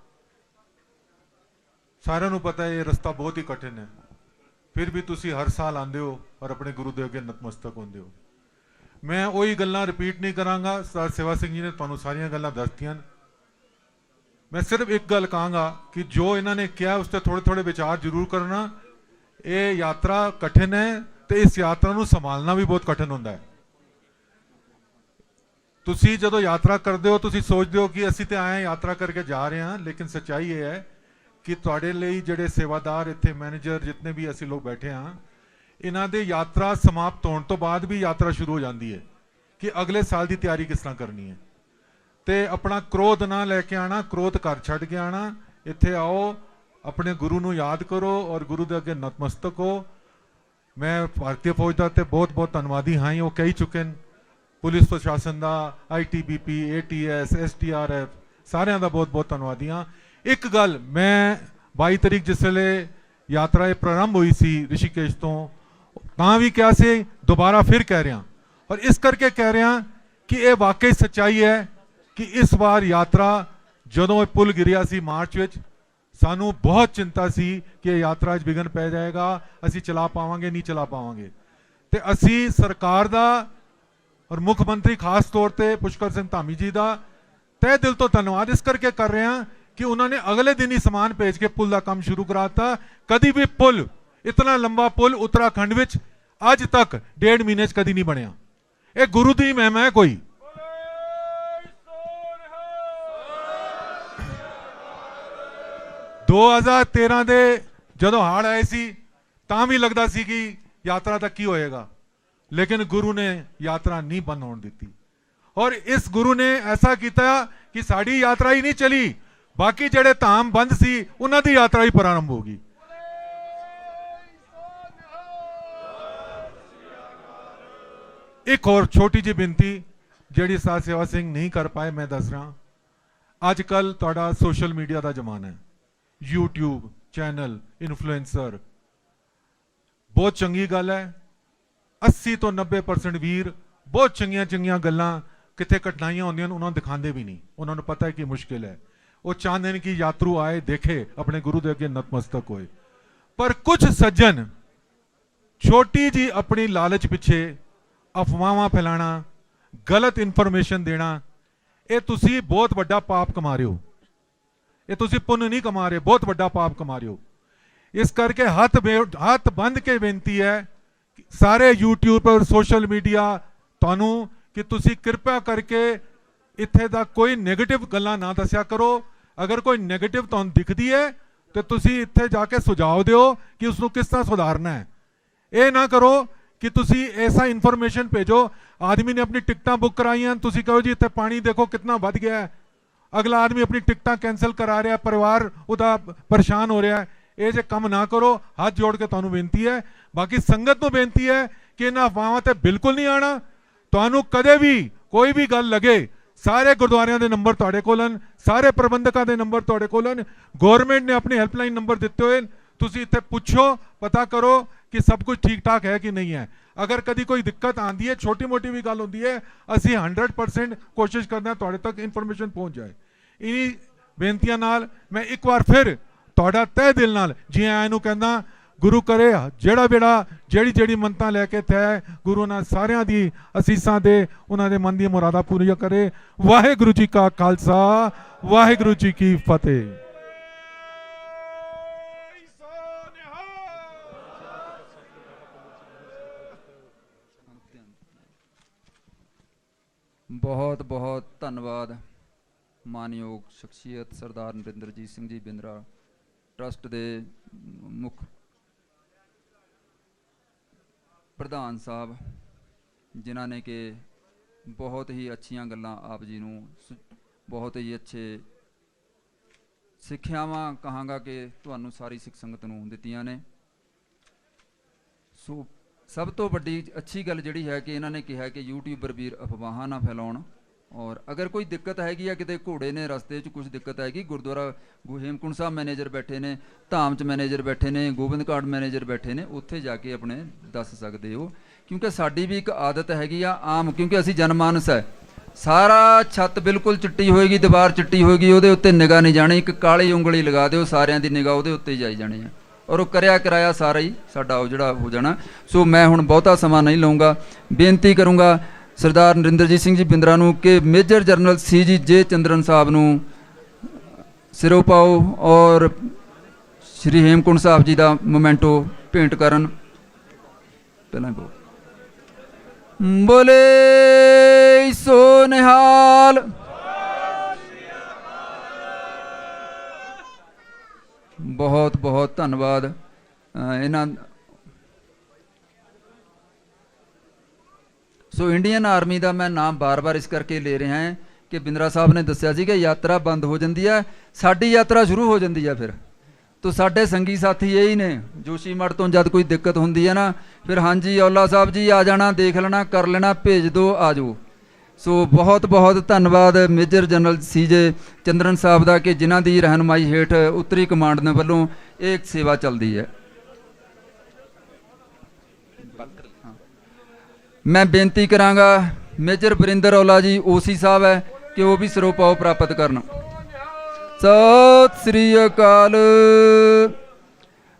ਸਾਰਿਆਂ ਨੂੰ ਪਤਾ ਹੈ ਇਹ ਰਸਤਾ ਬਹੁਤ ਹੀ ਕਠਿਨ ਹੈ। ਫਿਰ ਵੀ ਤੁਸੀਂ ਹਰ ਸਾਲ ਆਉਂਦੇ ਹੋ ਔਰ ਆਪਣੇ ਗੁਰੂ ਦੇ ਅੱਗੇ ਨਤਮਸਤਕ ਹੁੰਦੇ ਹੋ। ਮੈਂ ਉਹੀ ਗੱਲਾਂ ਰਿਪੀਟ ਨਹੀਂ ਕਰਾਂਗਾ। ਸਰ ਸੇਵਾ ਸਿੰਘ ਜੀ ਨੇ ਤੁਹਾਨੂੰ ਸਾਰੀਆਂ ਗੱਲਾਂ ਦੱਸਤੀਆਂ ਮੈਂ ਸਿਰਫ ਇੱਕ ਗੱਲ ਕਹਾਂਗਾ ਕਿ ਜੋ ਇਹਨਾਂ ਨੇ ਕਿਹਾ, ਉਸ ਤੇ ਥੋੜੇ ਥੋੜੇ ਵਿਚਾਰ ਜ਼ਰੂਰ ਕਰਨਾ। ਇਹ ਯਾਤਰਾ ਕਠਿਨ ਹੈ ਤੇ ਇਸ ਯਾਤਰਾ ਨੂੰ ਸੰਭਾਲਣਾ ਵੀ ਬਹੁਤ ਕਠਿਨ ਹੁੰਦਾ ਹੈ। ਤੁਸੀਂ ਜਦੋਂ ਯਾਤਰਾ ਕਰਦੇ ਹੋ ਤੁਸੀਂ ਸੋਚਦੇ ਹੋ ਕਿ ਅਸੀਂ ਤੇ ਆਏ ਯਾਤਰਾ ਕਰਕੇ ਜਾ ਰਹੇ ਹਾਂ ਲੇਕਿਨ ਸੱਚਾਈ ਇਹ ਹੈ ਕਿ ਤੁਹਾਡੇ ਲਈ ਜਿਹੜੇ ਸੇਵਾਦਾਰ ਇੱਥੇ ਮੈਨੇਜਰ ਜਿੰਨੇ ਵੀ ਅਸੀਂ ਲੋਕ ਬੈਠੇ ਹਾਂ ਇਹਨਾਂ ਦੇ ਯਾਤਰਾ ਸਮਾਪਤ ਹੋਣ ਤੋਂ ਬਾਅਦ ਵੀ ਯਾਤਰਾ ਸ਼ੁਰੂ ਹੋ ਜਾਂਦੀ ਹੈ ਕਿ ਅਗਲੇ ਸਾਲ ਦੀ ਤਿਆਰੀ ਕਿਸ ਤਰ੍ਹਾਂ ਕਰਨੀ ਹੈ। ਤੇ ਆਪਣਾ ਕ੍ਰੋਧ ਨਾ ਲੈ ਕੇ ਆਣਾ ਕ੍ਰੋਧ ਘਰ ਛੱਡ ਕੇ ਆਣਾ ਇੱਥੇ ਆਓ ਆਪਣੇ ਗੁਰੂ ਨੂੰ ਯਾਦ ਕਰੋ ਔਰ ਗੁਰੂ ਦੇ ਅੱਗੇ ਨਤਮਸਤਕ ਹੋ। ਮੈਂ ਭਾਰਤੀ ਫੌਜ ਦਾ ਤੇ ਬਹੁਤ ਬਹੁਤ ਧੰਨਵਾਦੀ ਹਾਂ ਹੀ, ਉਹ ਕਹਿ ਚੁੱਕੇ ਨੇ। ਪੁਲਿਸ ਪ੍ਰਸ਼ਾਸਨ ਦਾ ਆਈਟੀਬੀਪੀ ਏਟੀਐਸ ਐਸਟੀਆਰਐਫ ਸਾਰਿਆਂ ਦਾ ਬਹੁਤ ਬਹੁਤ ਧੰਨਵਾਦੀ ਹਾਂ। ਇੱਕ ਗੱਲ, ਮੈਂ 22 ਤਰੀਕ ਜਿਸ ਵੇਲੇ ਯਾਤਰਾ ਇਹ ਪ੍ਰਾਰੰਭ ਹੋਈ ਸੀ ਰਿਸ਼ੀਕੇਸ਼ ਤੋਂ, ਤਾਂ ਵੀ ਕਿਹਾ ਸੀ, ਦੁਬਾਰਾ ਫਿਰ ਕਹਿ ਰਿਹਾ। ਔਰ ਇਸ ਕਰਕੇ ਕਹਿ ਰਿਹਾ ਕਿ ਇਹ ਵਾਕਈ ਸੱਚਾਈ ਹੈ ਕਿ ਇਸ ਵਾਰ ਯਾਤਰਾ ਜਦੋਂ ਇਹ ਪੁਲ ਗਿਰਿਆ ਸੀ ਮਾਰਚ ਵਿੱਚ, ਸਾਨੂੰ ਬਹੁਤ ਚਿੰਤਾ ਸੀ ਕਿ ਇਹ ਯਾਤਰਾ 'ਚ ਵਿਘਨ ਪੈ ਜਾਏਗਾ, ਅਸੀਂ ਚਲਾ ਪਾਵਾਂਗੇ, ਨਹੀਂ ਚਲਾ ਪਾਵਾਂਗੇ। ਤੇ ਅਸੀਂ ਸਰਕਾਰ ਦਾ ਔਰ ਮੁੱਖ ਮੰਤਰੀ ਖਾਸ ਤੌਰ ਤੇ ਪੁਸ਼ਕਰ ਸਿੰਘ ਧਾਮੀ ਜੀ ਦਾ ਤਹਿ ਦਿਲ ਤੋਂ ਧੰਨਵਾਦ ਇਸ ਕਰਕੇ ਕਰ ਰਹੇ ਹਾਂ ਕਿ ਉਹਨਾਂ ਨੇ ਅਗਲੇ ਦਿਨ ਹੀ ਸਮਾਨ ਭੇਜ ਕੇ ਪੁਲ ਦਾ ਕੰਮ ਸ਼ੁਰੂ ਕਰਾਤਾ। ਕਦੀ ਵੀ ਪੁਲ, ਇਤਨਾ ਲੰਬਾ ਪੁਲ ਉੱਤਰਾਖੰਡ ਵਿੱਚ ਅੱਜ ਤੱਕ ਡੇਢ ਮਹੀਨੇ 'ਚ ਕਦੀ ਨਹੀਂ ਬਣਿਆ। ਇਹ ਗੁਰੂ ਦੀ ਮਹਿਮਾ ਹੈ ਕੋਈ। 2013 ਦੇ ਜਦੋਂ ਹੜ੍ਹ ਆਏ ਸੀ, ਤਾਂ ਵੀ ਲੱਗਦਾ ਸੀ ਕਿ ਯਾਤਰਾ ਦਾ ਕੀ ਹੋਏਗਾ। ਲੇਕਿਨ ਗੁਰੂ ਨੇ ਯਾਤਰਾ ਨਹੀਂ ਬੰਦ ਹੋਣ ਦਿੱਤੀ। ਔਰ ਇਸ ਗੁਰੂ ਨੇ ਐਸਾ ਕੀਤਾ ਕਿ ਸਾਡੀ ਯਾਤਰਾ ਹੀ ਨਹੀਂ ਚਲੀ, ਬਾਕੀ ਜਿਹੜੇ ਧਾਮ ਬੰਦ ਸੀ, ਉਹਨਾਂ ਦੀ ਯਾਤਰਾ ਹੀ ਪ੍ਰਾਰੰਭ ਹੋ ਗਈ। ਇੱਕ ਹੋਰ ਛੋਟੀ ਜਿਹੀ ਬੇਨਤੀ, ਜਿਹੜੀ ਸਾਧ ਸੇਵਾ ਸਿੰਘ ਨਹੀਂ ਕਰ ਪਾਏ, ਮੈਂ ਦੱਸ ਰਿਹਾ। ਅੱਜ ਕੱਲ ਤੁਹਾਡਾ ਸੋਸ਼ਲ ਮੀਡੀਆ ਦਾ ਜ਼ਮਾਨਾ ਹੈ। YouTube channel, influencer. ਬਹੁਤ ਚੰਗੀ ਗੱਲ ਹੈ। 80 ਤੋਂ 90% ਵੀਰ ਬਹੁਤ ਚੰਗੀਆਂ ਚੰਗੀਆਂ ਗੱਲਾਂ ਕਿੱਥੇ ਕਠਿਨਾਈਆਂ ਹੁੰਦੀਆਂ ਨੇ, ਉਹਨਾਂ ਨੂੰ ਦਿਖਾਉਂਦੇ ਵੀ ਨਹੀਂ। ਉਹਨਾਂ ਨੂੰ ਪਤਾ ਹੈ ਕਿ ਮੁਸ਼ਕਿਲ ਹੈ। ਉਹ ਚਾਹੁੰਦੇ ਨੇ ਕਿ ਯਾਤਰੂ ਆਏ, ਦੇਖੇ, ਆਪਣੇ ਗੁਰੂ ਦੇ ਅੱਗੇ ਨਤਮਸਤਕ ਹੋਏ। ਪਰ ਕੁਝ ਸੱਜਣ ਛੋਟੀ ਜੀ ਆਪਣੀ ਲਾਲਚ ਪਿੱਛੇ ਅਫਵਾਹਾਂ ਫੈਲਾਣਾ, ਗਲਤ ਇਨਫੋਰਮੇਸ਼ਨ ਦੇਣਾ, ਇਹ ਤੁਸੀਂ ਬਹੁਤ ਵੱਡਾ ਪਾਪ ਕਮਾ ਰਹੇ ਹੋ। ਇਹ ਤੁਸੀਂ ਪੁੰਨ ਨਹੀਂ ਕਮਾ ਰਹੇ, ਬਹੁਤ ਵੱਡਾ ਪਾਪ ਕਮਾ ਰਹੇ ਹੋ। ਇਸ ਕਰਕੇ ਹੱਥ ਬੇ- ਹੱਥ ਬੰਦ ਕੇ ਬੇਨਤੀ ਹੈ ਸਾਰੇ YouTube ਔਰ ਸੋਸ਼ਲ ਮੀਡੀਆ ਤੁਹਾਨੂੰ ਕਿ ਤੁਸੀਂ ਕਿਰਪਾ ਕਰਕੇ ਇੱਥੇ ਦਾ ਕੋਈ 네ਗੇਟਿਵ ਗੱਲਾਂ ਨਾ ਦੱਸਿਆ ਕਰੋ। ਅਗਰ ਕੋਈ 네ਗੇਟਿਵ ਤੁਹਾਨੂੰ ਦਿਖਦੀ ਹੈ ਤੇ ਤੁਸੀਂ ਇੱਥੇ ਜਾ ਕੇ ਸੁਝਾਅ ਦਿਓ ਕਿ ਉਸ ਨੂੰ ਕਿਸ ਤਰ੍ਹਾਂ ਸੁਧਾਰਨਾ ਹੈ। ਇਹ ਨਾ ਕਰੋ ਕਿ ਤੁਸੀਂ ਐਸਾ ਇਨਫੋਰਮੇਸ਼ਨ ਭੇਜੋ, ਆਦਮੀ ਨੇ ਆਪਣੀ ਟਿਕਟਾਂ ਬੁੱਕ ਕਰਾਈਆਂ, ਤੁਸੀਂ ਕਹੋ ਜੀ ਇੱਥੇ ਪਾਣੀ ਦੇਖੋ ਕਿੰਨਾ ਵੱਧ ਗਿਆ ਹੈ। ਅਗਲਾ ਆਦਮੀ ਆਪਣੀ ਟਿਕਟਾਂ ਕੈਨਸਲ ਕਰਾ ਰਿਹਾ, ਪਰਿਵਾਰ ਉਹਦਾ ਪਰੇਸ਼ਾਨ ਹੋ ਰਿਹਾ ਹੈ। ਇਹ ਜੇ ਕੰਮ ਨਾ ਕਰੋ, ਹੱਥ ਜੋੜ ਕੇ ਤੁਹਾਨੂੰ ਬੇਨਤੀ ਹੈ। ਬਾਕੀ ਸੰਗਤ ਨੂੰ ਬੇਨਤੀ ਹੈ ਕਿ ਇਹਨਾਂ ਅਫਵਾਹਾਂ ਤੇ ਬਿਲਕੁਲ ਨਹੀਂ ਆਣਾ ਤੁਹਾਨੂੰ ਕਦੇ ਵੀ ਕੋਈ ਵੀ ਗੱਲ ਲੱਗੇ, ਸਾਰੇ ਗੁਰਦੁਆਰਿਆਂ ਦੇ ਨੰਬਰ ਤੁਹਾਡੇ ਕੋਲ ਹਨ, ਸਾਰੇ ਪ੍ਰਬੰਧਕਾਂ ਦੇ ਨੰਬਰ ਤੁਹਾਡੇ ਕੋਲ ਹਨ। ਗਵਰਨਮੈਂਟ ਨੇ ਆਪਣੇ ਹੈਲਪਲਾਈਨ ਨੰਬਰ ਦਿੱਤੇ ਹੋਏ ਤੁਸੀਂ ਇੱਥੇ ਪੁੱਛੋ, ਪਤਾ ਕਰੋ ਕਿ ਸਭ ਕੁਝ ਠੀਕ ਠਾਕ ਹੈ ਕਿ ਨਹੀਂ ਹੈ। ਅਗਰ ਕਦੀ ਕੋਈ ਦਿੱਕਤ ਆਂਦੀ ਹੈ ਛੋਟੀ ਮੋਟੀ ਵੀ ਗੱਲ ਹੁੰਦੀ ਹੈ, ਅਸੀਂ 100% ਕੋਸ਼ਿਸ਼ ਕਰਦੇ ਹਾਂ ਤੁਹਾਡੇ ਤੱਕ ਇਨਫੋਰਮੇਸ਼ਨ ਪਹੁੰਚ ਜਾਏ। ਇਨੀ ਬੇਨਤੀਆਂ ਨਾਲ ਮੈਂ ਇੱਕ ਵਾਰ ਫਿਰ ਤੁਹਾਡਾ ਤਹਿ ਦਿਲ ਨਾਲ, ਜੀ ਆਇਆਂ ਨੂੰ ਕਹਿੰਦਾ, ਗੁਰੂ ਕਰੇ, ਜਿਹੜਾ ਬੇੜਾ ਜਿਹੜੀ ਜਿਹੜੀ ਮੰਤਾਂ ਲੈ ਕੇ ਇੱਥੇ ਗੁਰੂ ਨਾਲ ਸਾਰਿਆਂ ਦੀ ਅਸੀਸਾਂ ਦੇ, ਉਹਨਾਂ ਦੇ ਮਨ ਦੀਆਂ ਮੁਰਾਦਾਂ ਪੂਰੀਆਂ ਕਰੇ। ਵਾਹਿਗੁਰੂ ਜੀ ਕਾ ਖਾਲਸਾ, ਵਾਹਿਗੁਰੂ ਜੀ ਕੀ ਫਤਿਹ। ਬਹੁਤ ਬਹੁਤ ਧੰਨਵਾਦ ਮਾਨਯੋਗ ਸ਼ਖਸੀਅਤ ਸਰਦਾਰ ਨਰਿੰਦਰਜੀਤ ਸਿੰਘ ਜੀ ਬਿੰਦਰਾ। ਟਰਸਟ ਦੇ ਮੁੱਖ ਪ੍ਰਧਾਨ ਸਾਹਿਬ, ਜਿਨ੍ਹਾਂ ਨੇ ਕਿ ਬਹੁਤ ਹੀ ਅੱਛੀਆਂ ਗੱਲਾਂ ਆਪ ਜੀ ਨੂੰ ਸੁ- ਬਹੁਤ ਹੀ ਅੱਛੇ ਸਿੱਖਿਆਵਾਂ ਕਹਾਂਗਾ ਕਿ ਤੁਹਾਨੂੰ ਸਾਰੀ ਸਿੱਖ ਸੰਗਤ ਨੂੰ ਦਿੱਤੀਆਂ ਨੇ। ਸੋ, ਸਭ ਤੋਂ ਵੱਡੀ ਅੱਛੀ ਗੱਲ ਜਿਹੜੀ ਹੈ ਕਿ ਇਹਨਾਂ ਨੇ ਕਿਹਾ ਕਿ ਯੂਟਿਊਬਰ ਵੀਰ ਅਫਵਾਹਾਂ ਨਾ ਫੈਲਾਉਣ। ਔਰ ਅਗਰ ਕੋਈ ਦਿੱਕਤ ਹੈਗੀ ਆ ਕਿਤੇ ਘੋੜੇ ਨੇ ਰਸਤੇ 'ਚ ਕੁਝ ਦਿੱਕਤ ਹੈਗੀ, ਗੁਰਦੁਆਰਾ ਗੁ- ਸਾਹਿਬ ਮੈਨੇਜਰ ਬੈਠੇ ਨੇ, ਧਾਮ 'ਚ ਮੈਨੇਜਰ ਬੈਠੇ ਨੇ, ਗੋਬਿੰਦ ਘਾਟ ਮੈਨੇਜਰ ਬੈਠੇ ਨੇ, ਉੱਥੇ ਜਾ ਕੇ ਆਪਣੇ ਦੱਸ ਸਕਦੇ ਹੋ। ਕਿਉਂਕਿ ਸਾਡੀ ਵੀ ਇੱਕ ਆਦਤ ਹੈਗੀ ਆ ਆਮ, ਕਿਉਂਕਿ ਅਸੀਂ ਜਨਮਾਨਸ ਹੈ। ਸਾਰਾ ਛੱਤ ਬਿਲਕੁਲ ਚਿੱਟੀ ਹੋਏਗੀ, ਦੀਵਾਰ ਚਿੱਟੀ ਹੋਏਗੀ, ਉਹਦੇ ਉੱਤੇ ਨਿਗਾਹ ਨਹੀਂ ਜਾਣੀ, ਇੱਕ ਕਾਲੀ ਉਂਗਲੀ ਲਗਾ ਦਿਓ, ਸਾਰਿਆਂ ਦੀ ਨਿਗਾਹ ਉਹਦੇ ਉੱਤੇ ਜਾਈ ਜਾਣੀ ਆ ਔਰ ਉਹ ਕਰਿਆ ਕਰਾਇਆ ਸਾਰਾ ਹੀ ਸਾਡਾ ਉਹ ਜਿਹੜਾ ਹੋ ਜਾਣਾ। ਸੋ ਮੈਂ ਹੁਣ ਬਹੁਤਾ ਸਮਾਂ ਨਹੀਂ ਲਵਾਂਗਾ ਬੇਨਤੀ ਕਰੂੰਗਾ ਸਰਦਾਰ ਨਰਿੰਦਰਜੀਤ ਸਿੰਘ ਜੀ ਬਿੰਦਰਾ ਨੂੰ ਕਿ ਮੇਜਰ ਜਨਰਲ ਸੀ ਜੀ ਜੇ ਚੰਦਰਨ ਸਾਹਿਬ ਨੂੰ ਸਿਰੋਂ ਪਾਓ ਔਰ ਸ਼੍ਰੀ ਹੇਮਕੁੰਟ ਸਾਹਿਬ ਜੀ ਦਾ ਮੋਮੈਂਟੋ ਭੇਂਟ ਕਰਨ। ਪਹਿਲਾਂ ਹੀ ਬੋਲੇ ਸੋ ਨਿਹਾਲ। ਬਹੁਤ ਬਹੁਤ ਧੰਨਵਾਦ ਇਹਨਾਂ ਸੋ ਇੰਡੀਅਨ ਆਰਮੀ ਦਾ ਮੈਂ ਨਾਮ ਬਾਰ-ਬਾਰ ਇਸ ਕਰਕੇ ਲੈ ਰਿਹਾ ਹਾਂ ਕਿ ਬਿੰਦਰਾ ਸਾਹਿਬ ਨੇ ਦੱਸਿਆ ਸੀ ਕਿ ਯਾਤਰਾ ਬੰਦ ਹੋ ਜਾਂਦੀ ਹੈ, ਸਾਡੀ ਯਾਤਰਾ ਸ਼ੁਰੂ ਹੋ ਜਾਂਦੀ ਹੈ ਫਿਰ। ਤੋ ਸਾਡੇ ਸੰਗੀ ਸਾਥੀ ਇਹੀ ਨੇ, ਜੋਸ਼ੀ ਮੜ ਤੋਂ ਜਦ ਕੋਈ ਦਿੱਕਤ ਹੁੰਦੀ ਹੈ ਨਾ, ਫਿਰ ਹਾਂਜੀ ਔਲਾ ਸਾਹਿਬ ਜੀ, ਆ ਜਾਣਾ, ਦੇਖ ਲੈਣਾ, ਕਰ ਲੈਣਾ, ਭੇਜ ਦਿਓ ਆ ਜਾਓ। ਸੋ ਬਹੁਤ ਬਹੁਤ ਧੰਨਵਾਦ Major General CJ Chandran sahib ਦਾ ਕਿ ਜਿਨ੍ਹਾਂ ਦੀ ਰਹਿਨਮਾਈ ਹੇਠ ਉੱਤਰੀ ਕਮਾਂਡ ਦੇ ਵੱਲੋਂ ਇਹ ਸੇਵਾ ਚੱਲਦੀ ਹੈ। ਮੈਂ ਬੇਨਤੀ ਕਰਾਂਗਾ ਮੇਜਰ ਬਰਿੰਦਰ ਔਲਾ ਜੀ, ਓਸੀ ਸਾਹਿਬ ਹੈ, ਕਿ ਉਹ ਵੀ ਸਰੋਪਾਓ ਪ੍ਰਾਪਤ ਕਰਨ। ਸਤਿ ਸ੍ਰੀ ਅਕਾਲ।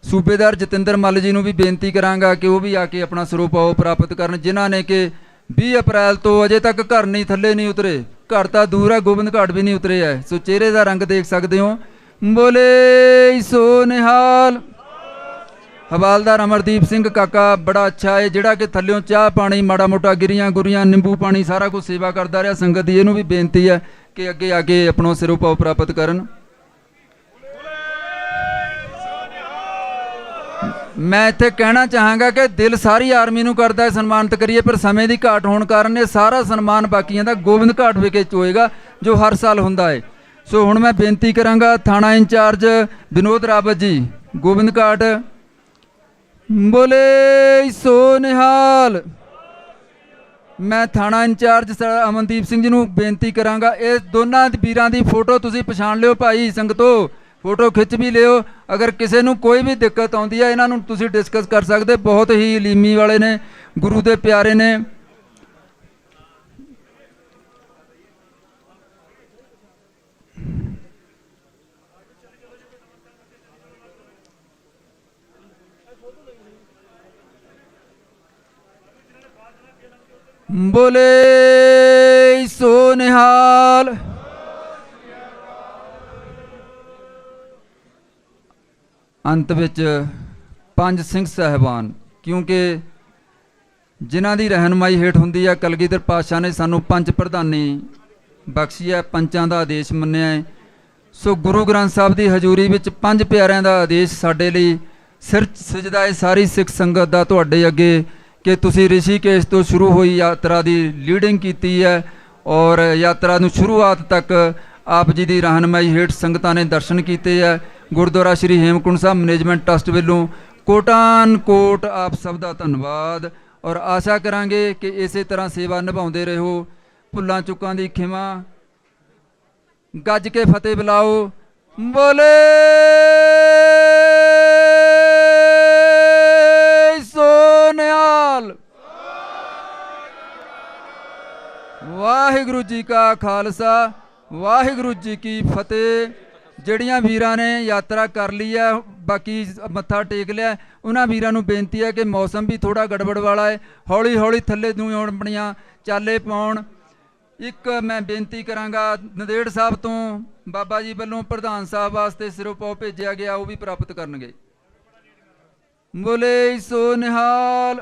ਸੂਬੇਦਾਰ ਜਤਿੰਦਰ ਮੱਲ ਜੀ ਨੂੰ ਵੀ ਬੇਨਤੀ ਕਰਾਂਗਾ ਕਿ ਉਹ ਵੀ ਆ ਕੇ ਆਪਣਾ ਸਰੋਪਾਓ ਪ੍ਰਾਪਤ ਕਰਨ, ਜਿਨ੍ਹਾਂ ਨੇ ਕਿ 20 ਅਪ੍ਰੈਲ ਤੋਂ ਅਜੇ ਤੱਕ ਘਰ ਨਹੀਂ, ਥੱਲੇ ਨਹੀਂ ਉਤਰੇ। ਘਰ ਤਾਂ ਦੂਰ ਹੈ ਗੋਬਿੰਦ ਘਾਟ ਵੀ ਨਹੀਂ ਉਤਰੇ ਹੈ। ਸੋ ਚਿਹਰੇ ਦਾ ਰੰਗ ਦੇਖ ਸਕਦੇ ਹੋ। ਬੋਲੇ ਸੋ ਨਿਹਾਲ। ਹਵਾਲਦਾਰ ਅਮਰਦੀਪ ਸਿੰਘ ਕਾਕਾ, ਬੜਾ ਅੱਛਾ ਹੈ, ਜਿਹੜਾ ਕਿ ਥੱਲਿਓਂ ਚਾਹ ਪਾਣੀ, ਮਾੜਾ ਮੋਟਾ ਗਿਰੀਆਂ ਗੁਰੀਆਂ, ਨਿੰਬੂ ਪਾਣੀ, ਸਾਰਾ ਕੁਝ ਸੇਵਾ ਕਰਦਾ ਰਿਹਾ। ਸੰਗਤ ਦੀ ਇਹਨੂੰ ਵੀ ਬੇਨਤੀ ਹੈ ਕਿ ਅੱਗੇ ਆ ਕੇ ਆਪਣੋ ਸਿਰੋਪਾਓ ਪ੍ਰਾਪਤ ਕਰਨ। ਮੈਂ ਇੱਥੇ ਕਹਿਣਾ ਚਾਹਾਂਗਾ ਕਿ ਦਿਲ ਸਾਰੀ ਆਰਮੀ ਨੂੰ ਕਰਦਾ ਹੈ, ਸਨਮਾਨਿਤ ਕਰੀਏ, ਪਰ ਸਮੇਂ ਦੀ ਘਾਟ ਹੋਣ ਕਾਰਨ ਇਹ ਸਾਰਾ ਸਨਮਾਨ ਬਾਕੀਆਂ ਦਾ ਗੋਬਿੰਦ ਘਾਟ ਵਿਖੇ ਹੋਏਗਾ ਜੋ ਹਰ ਸਾਲ ਹੁੰਦਾ ਹੈ। ਸੋ ਹੁਣ ਮੈਂ ਬੇਨਤੀ ਕਰਾਂਗਾ, ਥਾਣਾ ਇੰਚਾਰਜ ਵਿਨੋਦ ਰਾਵਤ ਜੀ, ਗੋਬਿੰਦ ਘਾਟ। ਬੋਲੇ ਸੋ ਨਿਹਾਲ। ਮੈਂ ਥਾਣਾ ਇੰਚਾਰਜ ਸਰ ਅਮਨਦੀਪ ਸਿੰਘ ਜੀ ਨੂੰ ਬੇਨਤੀ ਕਰਾਂਗਾ, ਇਹ ਦੋਨਾਂ ਵੀਰਾਂ ਦੀ ਫੋਟੋ ਤੁਸੀਂ ਪਛਾਣ ਲਿਓ ਭਾਈ ਸੰਗਤੋ। ਫੋਟੋ ਖਿੱਚ ਵੀ ਲਿਓ। ਅਗਰ ਕਿਸੇ ਨੂੰ ਕੋਈ ਵੀ ਦਿੱਕਤ ਆਉਂਦੀ ਹੈ, ਇਹਨਾਂ ਨੂੰ ਤੁਸੀਂ ਡਿਸਕਸ ਕਰ ਸਕਦੇ। ਬਹੁਤ ਹੀ ਲੀਮੀ ਵਾਲੇ ਨੇ, ਗੁਰੂ ਦੇ ਪਿਆਰੇ ਨੇ। ਬੋਲੇ ਸੋ ਨਿਹਾਲ ਅੰਤ ਵਿੱਚ ਪੰਜ ਸਿੰਘ ਸਾਹਿਬਾਨ ਕਿਉਂਕਿ ਜਿਨ੍ਹਾਂ ਦੀ ਰਹਿਨਮਾਈ ਹੇਠ ਹੁੰਦੀ ਹੈ ਕਲਗੀਧਰ ਪਾਤਸ਼ਾਹ ਨੇ ਸਾਨੂੰ ਪੰਜ ਪ੍ਰਧਾਨੀ ਬਖਸ਼ੀ ਹੈ ਪੰਚਾਂ ਦਾ ਆਦੇਸ਼ ਮੰਨਿਆ ਹੈ ਸੋ ਗੁਰੂ ਗ੍ਰੰਥ ਸਾਹਿਬ ਦੀ ਹਜ਼ੂਰੀ ਵਿੱਚ ਪੰਜ ਪਿਆਰਿਆਂ ਦਾ ਆਦੇਸ਼ ਸਾਡੇ ਲਈ ਸਿਰ ਸਜਦਾ ਹੈ ਸਾਰੀ ਸਿੱਖ ਸੰਗਤ ਦਾ ਤੁਹਾਡੇ ਅੱਗੇ ਕਿ ਤੁਸੀਂ ਰਿਸ਼ੀਕੇਸ਼ ਤੋਂ ਸ਼ੁਰੂ ਹੋਈ ਯਾਤਰਾ ਦੀ ਲੀਡਿੰਗ ਕੀਤੀ ਹੈ ਔਰ ਯਾਤਰਾ ਨੂੰ ਸ਼ੁਰੂਆਤ ਤੱਕ ਆਪ ਜੀ ਦੀ ਰਹਿਨਮਾਈ ਹੇਠ ਸੰਗਤਾਂ ਨੇ ਦਰਸ਼ਨ ਕੀਤੇ ਹੈ। ਗੁਰਦੁਆਰਾ ਸ਼੍ਰੀ ਹੇਮਕੁੰਟ ਸਾਹਿਬ ਮੈਨੇਜਮੈਂਟ ਟਰਸਟ ਵੱਲੋਂ ਕੋਟਾਨ ਕੋਟ ਆਪ ਸਭ ਦਾ ਧੰਨਵਾਦ ਔਰ ਆਸ਼ਾ ਕਰਾਂਗੇ ਕਿ ਇਸੇ ਤਰ੍ਹਾਂ ਸੇਵਾ ਨਿਭਾਉਂਦੇ ਰਹੋ। ਭੁੱਲਾਂ ਚੁੱਕਾਂ ਦੀ ਖਿਮਾ ਗੱਜ ਕੇ ਫਤਿਹ ਬੁਲਾਓ। ਬੋਲੇ! ਵਾਹਿਗੁਰੂ ਜੀ ਕਾ ਖਾਲਸਾ, ਵਾਹਿਗੁਰੂ ਜੀ ਕੀ ਫਤਿਹ। ਜਿਹੜੀਆਂ ਵੀਰਾਂ ਨੇ ਯਾਤਰਾ ਕਰ ਲਈ ਹੈ, ਬਾਕੀ ਮੱਥਾ ਟੇਕ ਲਿਆ ਉਹਨਾਂ ਵੀਰਾਂ ਨੂੰ ਬੇਨਤੀ ਹੈ ਕਿ ਮੌਸਮ ਵੀ ਥੋੜਾ ਗੜਬੜ ਵਾਲਾ ਹੈ। ਹੌਲੀ ਹੌਲੀ ਥੱਲੇ ਨੂੰ ਆਪਣੀਆਂ ਚਾਲੇ ਪਾਉਣ। ਇੱਕ ਮੈਂ ਬੇਨਤੀ ਕਰਾਂਗਾ, ਨਦੇੜ ਸਾਹਿਬ ਤੋਂ ਬਾਬਾ ਜੀ ਵੱਲੋਂ ਪ੍ਰਧਾਨ ਸਾਹਿਬ ਵਾਸਤੇ ਸਿਰੋਪਾਓ ਭੇਜਿਆ ਗਿਆ, ਉਹ ਵੀ ਪ੍ਰਾਪਤ ਕਰਨਗੇ। ਬੋਲੇ ਸੋ ਨਿਹਾਲ।